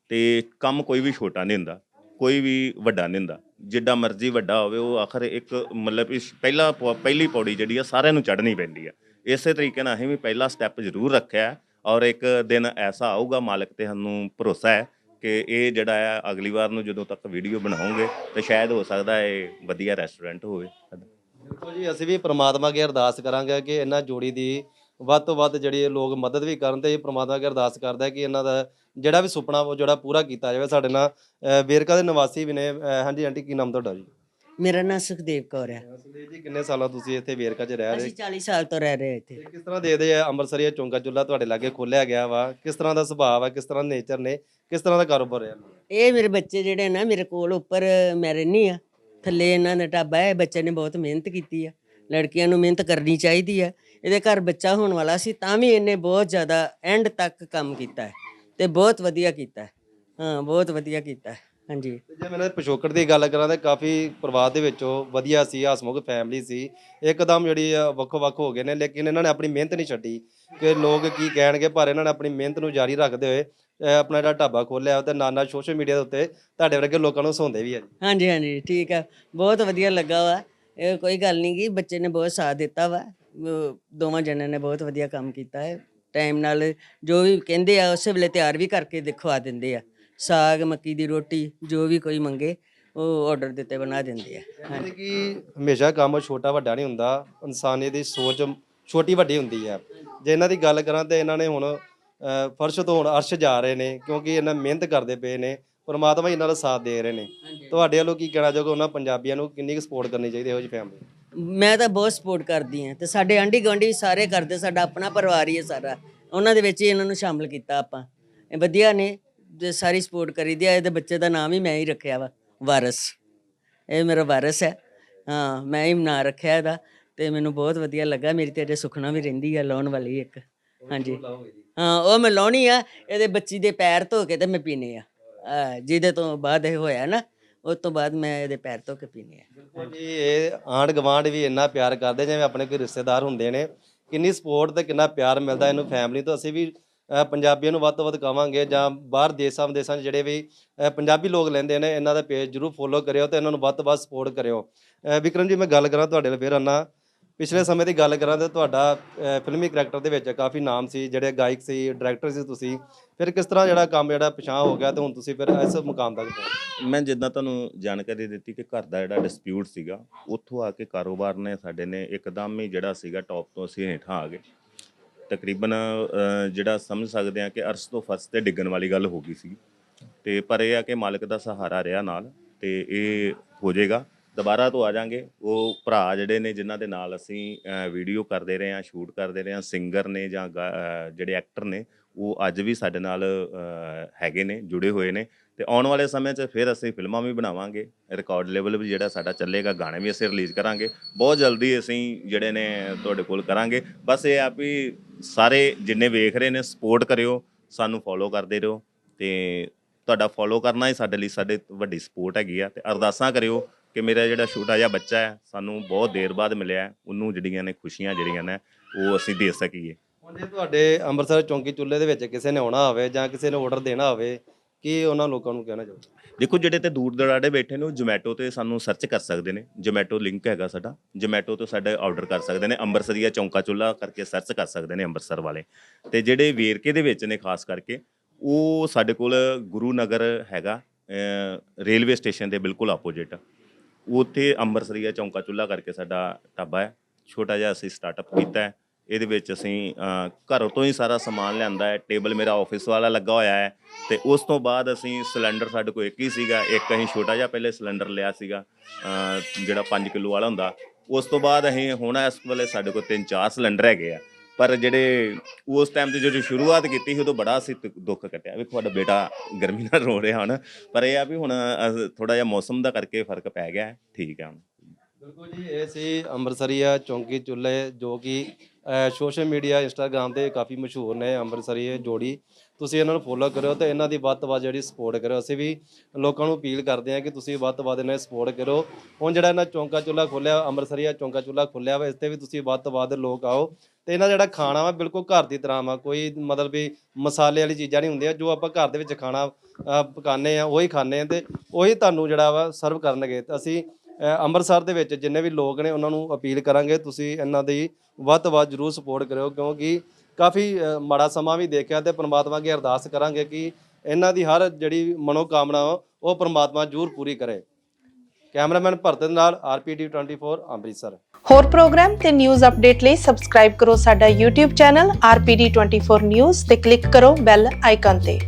ਤੇ ਕੰਮ ਕੋਈ ਵੀ ਛੋਟਾ ਨਹੀਂ ਹੁੰਦਾ, ਕੋਈ ਵੀ ਵੱਡਾ ਨਹੀਂ ਹੁੰਦਾ। ਜਿੱਡਾ ਮਰਜ਼ੀ ਵੱਡਾ ਹੋਵੇ, ਉਹ ਆਖਰ ਇੱਕ ਮਤਲਬ ਇਸ ਪਹਿਲਾ ਪੌ- ਪਹਿਲੀ ਪੌੜੀ ਜਿਹੜੀ ਆ, ਸਾਰਿਆਂ ਨੂੰ ਚੜ੍ਹਨੀ ਪੈਂਦੀ ਆ। ਇਸੇ ਤਰੀਕੇ ਨਾਲ ਅਸੀਂ ਵੀ ਪਹਿਲਾ ਸਟੈਪ ਜ਼ਰੂਰ ਰੱਖਿਆ ਔਰ ਇੱਕ ਦਿਨ ਐਸਾ ਆਊਗਾ ਮਾਲਕ ਤੇ ਸਾਨੂੰ ਭਰੋਸਾ ਹੈ ਕਿ ਇਹ ਜਿਹੜਾ ਹੈ ਅਗਲੀ ਵਾਰ ਨੂੰ ਜਦੋਂ ਤੱਕ ਵੀਡੀਓ ਬਣਾਉਂਗੇ, ਤੇ ਸ਼ਾਇਦ ਹੋ ਸਕਦਾ ਇਹ ਵਧੀਆ ਰੈਸਟੋਰੈਂਟ ਹੋਵੇ। ਸਾਡਾ ਬਿਲਕੁਲ ਜੀ, ਅਸੀਂ ਵੀ ਪ੍ਰਮਾਤਮਾ ਅੱਗੇ ਅਰਦਾਸ ਕਰਾਂਗੇ ਕਿ ਇਹਨਾਂ ਜੋੜੀ ਦੀ ਵੱਧ ਤੋਂ ਵੱਧ ਜਿਹੜੀ ਲੋਕ ਮਦਦ ਵੀ ਕਰਨ ਤੇ ਇਹ ਪ੍ਰਮਾਤਮਾ ਅੱਗੇ ਅਰਦਾਸ ਕਰਦਾ ਹੈ ਕਿ ਇਹਨਾਂ ਦਾ ਜਿਹੜਾ ਵੀ ਸੁਪਨਾ ਉਹ ਜਿਹੜਾ ਪੂਰਾ ਕੀਤਾ ਜਾਵੇ। ਸਾਡੇ ਨਾਲ ਵੇਰਕਾ ਦੇ ਨਿਵਾਸੀ ਵੀ ਨੇ ਹਾਂਜੀ ਆਂਟੀ ਕੀ ਨਾਮ ਤੁਹਾਡਾ ਜੀ? ਮੇਰਾ ਨਾਮ ਸੁਖਦੇਵ ਕੌਰ ਹੈ। ਸੰਦੀਪ ਜੀ ਕਿੰਨੇ ਸਾਲਾਂ ਤੁਸੀਂ ਇੱਥੇ ਵੇਰਕਾ 'ਚ ਰਹਿ ਰਹੇ? ਅਸੀਂ 40 ਸਾਲ ਤੋਂ ਰਹਿ ਰਹੇ ਇੱਥੇ। ਕਿਸ ਤਰ੍ਹਾਂ ਦੇਖਦੇ ਆ ਅੰਮ੍ਰਿਤਸਰੀਆ ਚੌਂਕਾ ਚੁੱਲਾ ਤੁਹਾਡੇ ਲਾਗੇ ਖੋਲਿਆ ਗਿਆ ਵਾ? ਕਿਸ ਤਰ੍ਹਾਂ ਦਾ ਸੁਭਾਅ ਆ ਕਿਸ ਤਰ੍ਹਾਂ ਨੇਚਰ ਨੇ? ਕਿਸ ਤਰ੍ਹਾਂ ਦਾ ਕਾਰੋਬਾਰ ਹੈ ਇਹ ਮੇਰੇ ਬੱਚੇ ਜਿਹੜੇ ਨਾ ਮੇਰੇ ਕੋਲ ਉੱਪਰ ਮੈਂ ਰਹਿੰਦੀ ਆ ਥੱਲੇ ਇਹਨਾਂ ਦਾ ਢਾਬਾ ਹੈ ਬੱਚੇ ਨੇ ਬਹੁਤ ਮਿਹਨਤ ਕੀਤੀ ਆ। ਲੜਕੀਆਂ ਨੂੰ ਮਿਹਨਤ ਕਰਨੀ ਚਾਹੀਦੀ ਹੈ ਇਹਦੇ ਘਰ ਬੱਚਾ ਹੋਣ ਵਾਲਾ ਸੀ ਤਾਂ ਵੀ ਇਹਨੇ ਬਹੁਤ ਜ਼ਿਆਦਾ ਐਂਡ ਤੱਕ ਕੰਮ ਕੀਤਾ ਹੈ ਤੇ ਬਹੁਤ ਵਧੀਆ ਕੀਤਾ ਹੈ। ਹਾਂ ਬਹੁਤ ਵਧੀਆ ਕੀਤਾ ਹੈ। ਹਾਂਜੀ। ਜੇ ਮੈਂ ਪਿਛੋਕੜ ਦੀ ਗੱਲ ਕਰਾਂ ਤਾਂ ਕਾਫੀ ਪਰਿਵਾਰ ਦੇ ਵਿੱਚੋਂ ਵਧੀਆ ਸੀ ਹਸਮੁਖ ਫੈਮਿਲੀ ਸੀ। ਇੱਕਦਮ ਜਿਹੜੀ ਵੱਖੋ ਵੱਖ ਹੋ ਗਏ ਨੇ ਲੇਕਿਨ ਇਹਨਾਂ ਨੇ ਆਪਣੀ ਮਿਹਨਤ ਨਹੀਂ ਛੱਡੀ ਕਿ ਲੋਕ ਕੀ ਕਹਿਣਗੇ ਪਰ ਇਹਨਾਂ ਨੇ ਆਪਣੀ ਮਿਹਨਤ ਨੂੰ ਜਾਰੀ ਰੱਖਦੇ ਹੋਏ ਆਪਣਾ ਜਿਹੜਾ ਢਾਬਾ ਖੋਲਿਆ ਤੇ ਨਾਲ ਸੋਸ਼ਲ ਮੀਡੀਆ ਦੇ ਉੱਤੇ ਤੁਹਾਡੇ ਵਰਗੇ ਲੋਕਾਂ ਨੂੰ ਹਸਾਉਂਦੇ ਵੀ ਆ ਜੀ। ਹਾਂਜੀ ਹਾਂਜੀ ਠੀਕ ਆ। ਬਹੁਤ ਵਧੀਆ ਲੱਗਾ ਵਾ। ਇਹ ਕੋਈ ਗੱਲ ਨਹੀਂ ਗੀ ਬੱਚੇ ਨੇ ਬਹੁਤ ਸਾਥ ਦਿੱਤਾ ਵਾ। ਉਹ ਦੋਵਾਂ ਜਣਿਆਂ ਨੇ ਬਹੁਤ ਵਧੀਆ ਕੰਮ ਕੀਤਾ ਹੈ। ਟਾਈਮ ਨਾਲ ਜੋ ਵੀ ਕਹਿੰਦੇ ਆ ਉਸੇ ਵੇਲੇ ਤਿਆਰ ਵੀ ਕਰਕੇ ਦਿਖਵਾ ਦਿੰਦੇ ਆ। ਸਾਗ ਮੱਕੀ ਦੀ ਰੋਟੀ ਜੋ ਵੀ ਕੋਈ ਮੰਗੇ ਉਹ ਆਰਡਰ ਦਿੱਤੇ ਬਣਾ ਦਿੰਦੇ ਆ। ਕਹਿੰਦੇ ਕਿ ਹਮੇਸ਼ਾ ਕੰਮ ਛੋਟਾ ਵੱਡਾ ਨਹੀਂ ਹੁੰਦਾ ਇਨਸਾਨੀ ਦੀ ਸੋਚ ਛੋਟੀ ਵੱਡੀ ਹੁੰਦੀ ਹੈ। ਜੇ ਇਹਨਾਂ ਦੀ ਗੱਲ ਕਰਾਂ ਤੇ ਇਹਨਾਂ ਨੇ ਹੁਣ ਫਰਸ਼ ਤੋਂ ਹੁਣ ਅਰਸ਼ ਜਾ ਰਹੇ ਨੇ ਕਿਉਂਕਿ ਇਹਨਾਂ ਮਿਹਨਤ ਕਰਦੇ ਪਏ ਨੇ ਪਰਮਾਤਮਾ ਇਹਨਾਂ ਦਾ ਸਾਥ ਦੇ ਰਹੇ ਨੇ। ਤੁਹਾਡੇ ਵੱਲੋਂ ਕੀ ਕਹਿਣਾ ਚਾਹੋਗੇ? ਉਹਨਾਂ ਪੰਜਾਬੀਆਂ ਨੂੰ ਕਿੰਨੀ ਕੁ ਸਪੋਰਟ ਕਰਨੀ ਚਾਹੀਦੀ ਇਹੋ ਜਿਹੀ ਫੈਮਿਲੀ ਮੈਂ ਤਾਂ ਬਹੁਤ ਸਪੋਰਟ ਕਰਦੀ ਹਾਂ ਤੇ ਸਾਡੇ ਆਂਢੀ ਗੁਆਂਢੀ ਵੀ ਸਾਰੇ ਕਰਦੇ ਸਾਡਾ ਆਪਣਾ ਪਰਿਵਾਰ ਹੀ ਹੈ ਸਾਰਾ। ਉਹਨਾਂ ਦੇ ਵਿੱਚ ਹੀ ਇਹਨਾਂ ਨੂੰ ਸ਼ਾਮਲ ਕੀਤਾ ਆਪਾਂ। ਇਹ ਵਧੀਆ ਨੇ ਜੇ ਸਾਰੀ ਸਪੋਰਟ ਕਰੀ ਦੀ ਆ ਇਹਦੇ ਬੱਚੇ ਦਾ ਨਾਮ ਹੀ ਮੈਂ ਹੀ ਰੱਖਿਆ ਵਾ ਵਾਰਸ। ਇਹ ਮੇਰਾ ਵਾਰਸ ਹੈ। ਹਾਂ ਮੈਂ ਹੀ ਨਾਂ ਰੱਖਿਆ ਇਹਦਾ ਤੇ ਮੈਨੂੰ ਬਹੁਤ ਵਧੀਆ ਲੱਗਾ। ਮੇਰੀ ਤੇ ਅਜੇ ਸੁਖਣਾ ਵੀ ਰਹਿੰਦੀ ਆ ਲਾਉਣ ਵਾਲੀ ਇੱਕ। ਹਾਂਜੀ। ਹਾਂ ਉਹ ਮੈਂ ਲਾਉਣੀ ਆ ਇਹਦੇ ਬੱਚੀ ਦੇ ਪੈਰ ਧੋ ਕੇ ਤੇ ਮੈਂ ਪੀਨੇ ਆ, ਜਿਹਦੇ ਤੋਂ ਬਾਅਦ ਇਹ ਹੋਇਆ ਨਾ ਉਸ ਤੋਂ ਬਾਅਦ ਮੈਂ ਇਹਦੇ ਪੈਰ ਧੋ ਕੇ ਪੀਨੇ ਆ ਬਿਲਕੁਲ ਜੀ ਇਹ ਆਂਢ ਗਵਾਂਢ ਵੀ ਇੰਨਾ ਪਿਆਰ ਕਰਦੇ ਜਿਵੇਂ ਆਪਣੇ ਕੋਈ ਰਿਸ਼ਤੇਦਾਰ ਹੁੰਦੇ ਨੇ ਕਿੰਨੀ ਸਪੋਰਟ ਤੇ ਕਿੰਨਾ ਪਿਆਰ ਮਿਲਦਾ ਇਹਨੂੰ ਫੈਮਿਲੀ ਤੋਂ। ਅਸੀਂ ਵੀ ਅਹ, ਪੰਜਾਬੀਆਂ ਨੂੰ ਵੱਧ ਤੋਂ ਵੱਧ ਕਵਾਂਗੇ ਜਾਂ ਬਾਹਰ ਦੇਸ਼ਾਂ ਵਿਦੇਸ਼ਾਂ 'ਚ ਜਿਹੜੇ ਵੀ ਅਹ, ਪੰਜਾਬੀ ਲੋਕ ਲੈਂਦੇ ਨੇ ਇਹਨਾਂ ਦਾ ਪੇਜ ਜਰੂਰ ਫੋਲੋ ਕਰਿਓ ਤੇ ਇਹਨਾਂ ਨੂੰ ਵੱਧ ਤੋਂ ਵੱਧ ਸਪੋਰਟ ਕਰਿਓ। ਅਹ, ਵਿਕਰਮ ਜੀ ਮੈਂ ਗੱਲ ਕਰਾਂ ਤੁਹਾਡੇ ਨਾਲ ਫਿਰ ਆਨਾ ਪਿਛਲੇ ਸਮੇਂ ਦੀ ਗੱਲ ਕਰਾਂ ਤਾਂ ਤੁਹਾਡਾ ਅਹ, ਫਿਲਮੀ ਕਰੈਕਟਰ ਦੇ ਵਿੱਚ ਕਾਫੀ ਨਾਮ ਸੀ ਜਿਹੜੇ ਗਾਇਕ ਸੀ ਡਾਇਰੈਕਟਰ ਸੀ ਤੁਸੀਂ। ਫਿਰ ਕਿਸ ਤਰ੍ਹਾਂ ਜਿਹੜਾ ਕੰਮ ਜਿਹੜਾ ਪਛਾਣ ਹੋ ਗਿਆ ਤੇ ਹੁਣ ਤੁਸੀਂ ਫਿਰ ਇਸ ਮੁਕਾਮ ਤੱਕ ਪਹੁੰਚੇ? ਮੈਂ ਜਿੱਦਾਂ ਤੁਹਾਨੂੰ ਜਾਣਕਾਰੀ ਦਿੱਤੀ ਕਿ ਘਰ ਦਾ ਜਿਹੜਾ ਡਿਸਪਿਊਟ ਸੀਗਾ, ਉੱਥੋਂ ਆ ਕੇ ਕਾਰੋਬਾਰ ਨੇ ਸਾਡੇ ਨੇ ਇੱਕਦਮ ਹੀ ਜਿਹੜਾ ਸੀਗਾ ਟੌਪ ਤੋਂ ਅਸੀਂ ਹੇਠਾਂ ਆ ਗਏ। ਤਕਰੀਬਨ ਜਿਹੜਾ ਸਮਝ ਸਕਦੇ ਆ ਕਿ ਅਰਸ਼ ਤੋਂ ਫਰਸ਼ ਤੇ ਡਿੱਗਣ ਵਾਲੀ ਗੱਲ ਹੋ ਗਈ ਸੀ ਤੇ ਪਰ ਇਹ ਆ ਕਿ ਮਾਲਕ ਦਾ ਸਹਾਰਾ ਰਿਹਾ ਨਾਲ ਤੇ ਇਹ ਹੋ ਜਾਏਗਾ। ਦੁਬਾਰਾ ਤੋਂ ਆ ਜਾਾਂਗੇ। ਉਹ ਭਰਾ ਜਿਹੜੇ ਨੇ, ਜਿਨ੍ਹਾਂ ਦੇ ਨਾਲ ਅਸੀਂ ਵੀਡੀਓ ਕਰਦੇ ਰਹੇ ਹਾਂ ਸ਼ੂਟ ਕਰਦੇ ਰਹੇ ਹਾਂ ਸਿੰਗਰ ਨੇ ਜਾਂ ਗਾ- ਜਿਹੜੇ ਐਕਟਰ ਨੇ ਉਹ ਅੱਜ ਵੀ ਸਾਡੇ ਨਾਲ ਹੈਗੇ ਨੇ, ਜੁੜੇ ਹੋਏ ਨੇ ਤੇ ਆਉਣ ਵਾਲੇ ਸਮੇਂ 'ਚ ਫਿਰ ਅਸੀਂ ਫਿਲਮਾਂ ਵੀ ਬਣਾਵਾਂਗੇ ਰਿਕਾਰਡ ਲੈਵਲ ਵੀ ਜਿਹੜਾ ਸਾਡਾ ਚੱਲੇਗਾ, ਗਾਣੇ ਵੀ ਅਸੀਂ ਰਿਲੀਜ਼ ਕਰਾਂਗੇ, ਬਹੁਤ ਜਲਦੀ ਅਸੀਂ ਜਿਹੜੇ ਨੇ ਤੁਹਾਡੇ ਕੋਲ ਕਰਾਂਗੇ। ਬਸ ਇਹ ਆ ਵੀ ਸਾਰੇ ਜਿੰਨੇ ਵੇਖ ਰਹੇ ਨੇ ਸਪੋਰਟ ਕਰਿਓ, ਸਾਨੂੰ ਫੋਲੋ ਕਰਦੇ ਰਹੋ ਤੇ ਤੁਹਾਡਾ ਫੋਲੋ ਕਰਨਾ ਹੀ ਸਾਡੇ ਲਈ ਸਾਡੇ ਵੱਡੀ ਸਪੋਰਟ ਹੈਗੀ ਆ ਤੇ ਅਰਦਾਸਾਂ ਕਰਿਓ ਕਿ ਮੇਰਾ ਜਿਹੜਾ ਛੋਟਾ ਜਿਹਾ ਬੱਚਾ ਹੈ, ਸਾਨੂੰ ਬਹੁਤ ਦੇਰ ਬਾਅਦ ਮਿਲਿਆ, ਉਹਨੂੰ ਜਿਹੜੀਆਂ ਨੇ ਖੁਸ਼ੀਆਂ ਜਿਹੜੀਆਂ ਨੇ, ਉਹ ਅਸੀਂ ਦੇ ਸਕੀਏ। ਹੁਣ ਜੇ ਤੁਹਾਡੇ ਅੰਮ੍ਰਿਤਸਰ ਚੌਂਕੀ ਚੁੱਲ੍ਹੇ ਦੇ ਵਿੱਚ ਕਿਸੇ ਨੇ ਆਉਣਾ ਹੋਵੇ ਜਾਂ ਕਿਸੇ ਨੇ ਆਰਡਰ ਦੇਣਾ ਹੋਵੇ, ਕੀ ਉਹਨਾਂ ਲੋਕਾਂ ਨੂੰ ਕਹਿਣਾ ਚਾਹੁੰਦੇ ਦੇਖੋ, ਜਿਹੜੇ ਤੇ ਦੂਰ ਦਰਾਡੇ ਬੈਠੇ ਨੇ, ਉਹ ਜੋਮੈਟੋ ਤੇ ਸਾਨੂੰ ਸਰਚ ਕਰ ਸਕਦੇ ਨੇ। ਜੋਮੈਟੋ ਲਿੰਕ ਹੈਗਾ ਸਾਡਾ। ਜੋਮੈਟੋ ਤੋਂ ਸਾਡਾ ਆਰਡਰ ਕਰ ਸਕਦੇ ਨੇ। ਅੰਮ੍ਰਿਤਸਰੀਆ ਚੌਂਕਾ ਚੁੱਲਾ ਕਰਕੇ ਸਰਚ ਕਰ ਸਕਦੇ ਨੇ ਅੰਮ੍ਰਿਤਸਰ ਵਾਲੇ। ਤੇ ਜਿਹੜੇ ਵੇਰਕੇ ਦੇ ਵਿੱਚ ਨੇ ਖਾਸ ਕਰਕੇ, ਉਹ ਸਾਡੇ ਕੋਲ ਗੁਰੂ ਨਗਰ ਹੈਗਾ ਰੇਲਵੇ ਸਟੇਸ਼ਨ ਦੇ ਬਿਲਕੁਲ ਆਪੋਜ਼ਿਟ ਉੱਥੇ ਅੰਮ੍ਰਿਤਸਰੀਆ ਚੌਂਕਾ ਚੁੱਲਾ ਕਰਕੇ ਸਾਡਾ ਢਾਬਾ ਹੈ। ਛੋਟਾ ਜਿਹਾ ਅਸੀਂ ਸਟਾਰਟਅਪ ਕੀਤਾ ਹੈ। ਇਹਦੇ ਵਿੱਚ ਅਸੀਂ ਘਰੋਂ ਤੋਂ ਹੀ ਸਾਰਾ ਸਮਾਨ ਲਿਆਂਦਾ ਹੈ। ਟੇਬਲ ਮੇਰਾ ਆਫਿਸ ਵਾਲਾ ਲੱਗਾ ਹੋਇਆ ਹੈ ਤੇ ਉਸ ਤੋਂ ਬਾਅਦ ਅਸੀਂ ਸਿਲੰਡਰ ਸਾਡੇ ਕੋਲ ਇੱਕ ਹੀ ਸੀਗਾ। ਇੱਕ ਅਸੀਂ ਛੋਟਾ ਜਿਹਾ ਪਹਿਲੇ ਸਿਲੰਡਰ ਲਿਆ ਸੀਗਾ ਜਿਹੜਾ 5 ਕਿਲੋ ਵਾਲਾ ਹੁੰਦਾ। ਉਸ ਤੋਂ ਬਾਅਦ ਅਸੀਂ ਹੁਣ ਇਸ ਵੇਲੇ ਸਾਡੇ ਕੋਲ ਤਿੰਨ ਚਾਰ ਸਿਲੰਡਰ ਹੈਗੇ ਆ। ਪਰ ਜਿਹੜੇ ਉਸ ਟਾਈਮ ਤੇ ਜਦੋਂ ਸ਼ੁਰੂਆਤ ਕੀਤੀ ਸੀ, ਉਦੋਂ ਬੜਾ ਅਸੀਂ ਦੁੱਖ ਕੱਟਿਆ ਵੀ ਤੁਹਾਡਾ ਬੇਟਾ ਗਰਮੀ ਨਾਲ ਰੋ ਰਿਹਾ ਹੁਣ। ਪਰ ਇਹ ਆ ਵੀ ਹੁਣ ਥੋੜਾ ਜਿਹਾ ਮੌਸਮ ਦਾ ਕਰਕੇ ਫ਼ਰਕ ਪੈ ਗਿਆ ਠੀਕ ਆ ਹੁਣ। ਬਿਲਕੁਲ ਜੀ, ਇਹ ਸੀ ਅੰਮ੍ਰਿਤਸਰੀਆ ਚੌਂਕੀ ਚੁੱਲ੍ਹੇ, ਜੋ ਕਿ ਸੋਸ਼ਲ ਮੀਡੀਆ ਇੰਸਟਾਗ੍ਰam ਤੇ ਕਾਫੀ ਮਸ਼ਹੂਰ ਨੇ, ਅੰਮ੍ਰਿਤਸਰੀ ਇਹ ਜੋੜੀ। ਤੁਸੀਂ ਇਹਨਾਂ ਨੂੰ ਫੋਲੋ ਕਰਿਓ ਤੇ ਇਹਨਾਂ ਦੀ ਵੱਧ ਤੋਂ ਵੱਧ ਜਿਹੜੀ ਸਪੋਰਟ ਕਰਿਓ। ਅਸੀਂ ਵੀ ਲੋਕਾਂ ਨੂੰ ਅਪੀਲ ਕਰਦੇ ਹਾਂ ਕਿ ਤੁਸੀਂ ਵੱਧ ਤੋਂ ਵੱਧ ਇਹਨਾਂ ਦੀ ਸਪੋਰਟ ਕਰੋ ਹੁਣ ਜਿਹੜਾ ਇਹਨਾਂ ਚੌਂਕਾ ਚੁੱਲ੍ਹਾ ਖੋਲਿਆ ਅੰਮ੍ਰਿਤਸਰੀਆ ਚੌਂਕਾ ਚੁੱਲ੍ਹਾ ਖੋਲਿਆ ਵਾ, ਇਸ ਤੇ ਵੀ ਤੁਸੀਂ ਵੱਧ ਤੋਂ ਵੱਧ ਲੋਕ ਆਓ ਤੇ ਇਹਨਾਂ ਦਾ ਜਿਹੜਾ ਖਾਣਾ ਵਾ, ਬਿਲਕੁਲ ਘਰ ਦੀ ਤਰ੍ਹਾਂ ਵਾ, ਕੋਈ ਮਤਲਬ ਵੀ ਮਸਾਲੇ ਵਾਲੀ ਚੀਜ਼ਾਂ ਨਹੀਂ ਹੁੰਦੀਆਂ, ਜੋ ਆਪਾਂ ਘਰ ਦੇ ਵਿੱਚ ਖਾਣਾ ਪਕਾਉਂਦੇ ਆ ਉਹੀ ਖਾਂਦੇ ਆ ਤੇ ਉਹੀ ਤੁਹਾਨੂੰ ਜਿਹੜਾ ਵਾ ਸਰਵ ਕਰਨਗੇ। ਤੇ ਅਸੀਂ ਅੰਮ੍ਰਿਤਸਰ ਦੇ ਵਿੱਚ ਜਿੰਨੇ ਵੀ ਲੋਕ ਨੇ ਉਹਨਾਂ ਨੂੰ ਅਪੀਲ ਕਰਾਂਗੇ ਤੁਸੀਂ ਇਹਨਾਂ ਦੀ ਵੱਧ ਤੋਂ ਵੱਧ ਜਰੂਰ ਸਪੋਰਟ ਕਰਿਓ ਕਿਉਂਕਿ ਕਾਫੀ ਮਾੜਾ ਸਮਾਂ ਵੀ ਦੇਖਿਆ ਤੇ ਪ੍ਰਮਾਤਮਾ ਅੱਗੇ ਅਰਦਾਸ ਕਰਾਂਗੇ ਕਿ ਇਹਨਾਂ ਦੀ ਹਰ ਜਿਹੜੀ ਮਨੋਕਾਮਨਾ ਵਾ, ਉਹ ਪ੍ਰਮਾਤਮਾ ਜਰੂਰ ਪੂਰੀ ਕਰੇ। ਕੈਮਰਾਮੈਨ ਭਰਤ ਦੇ ਨਾਲ ਆਰਪੀਡੀ 24 ਅੰਮ੍ਰਿਤਸਰ। ਹੋਰ ਪ੍ਰੋਗਰਾਮ ਤੇ ਨਿਊਜ਼ ਅਪਡੇਟ ਲਈ ਸਬਸਕ੍ਰਾਈਬ ਕਰੋ ਸਾਡਾ YouTube ਚੈਨਲ RPD24 ਨਿਊਜ਼ ਤੇ ਕਲਿੱਕ ਕਰੋ ਬੈਲ ਆਈਕਨ ਤੇ।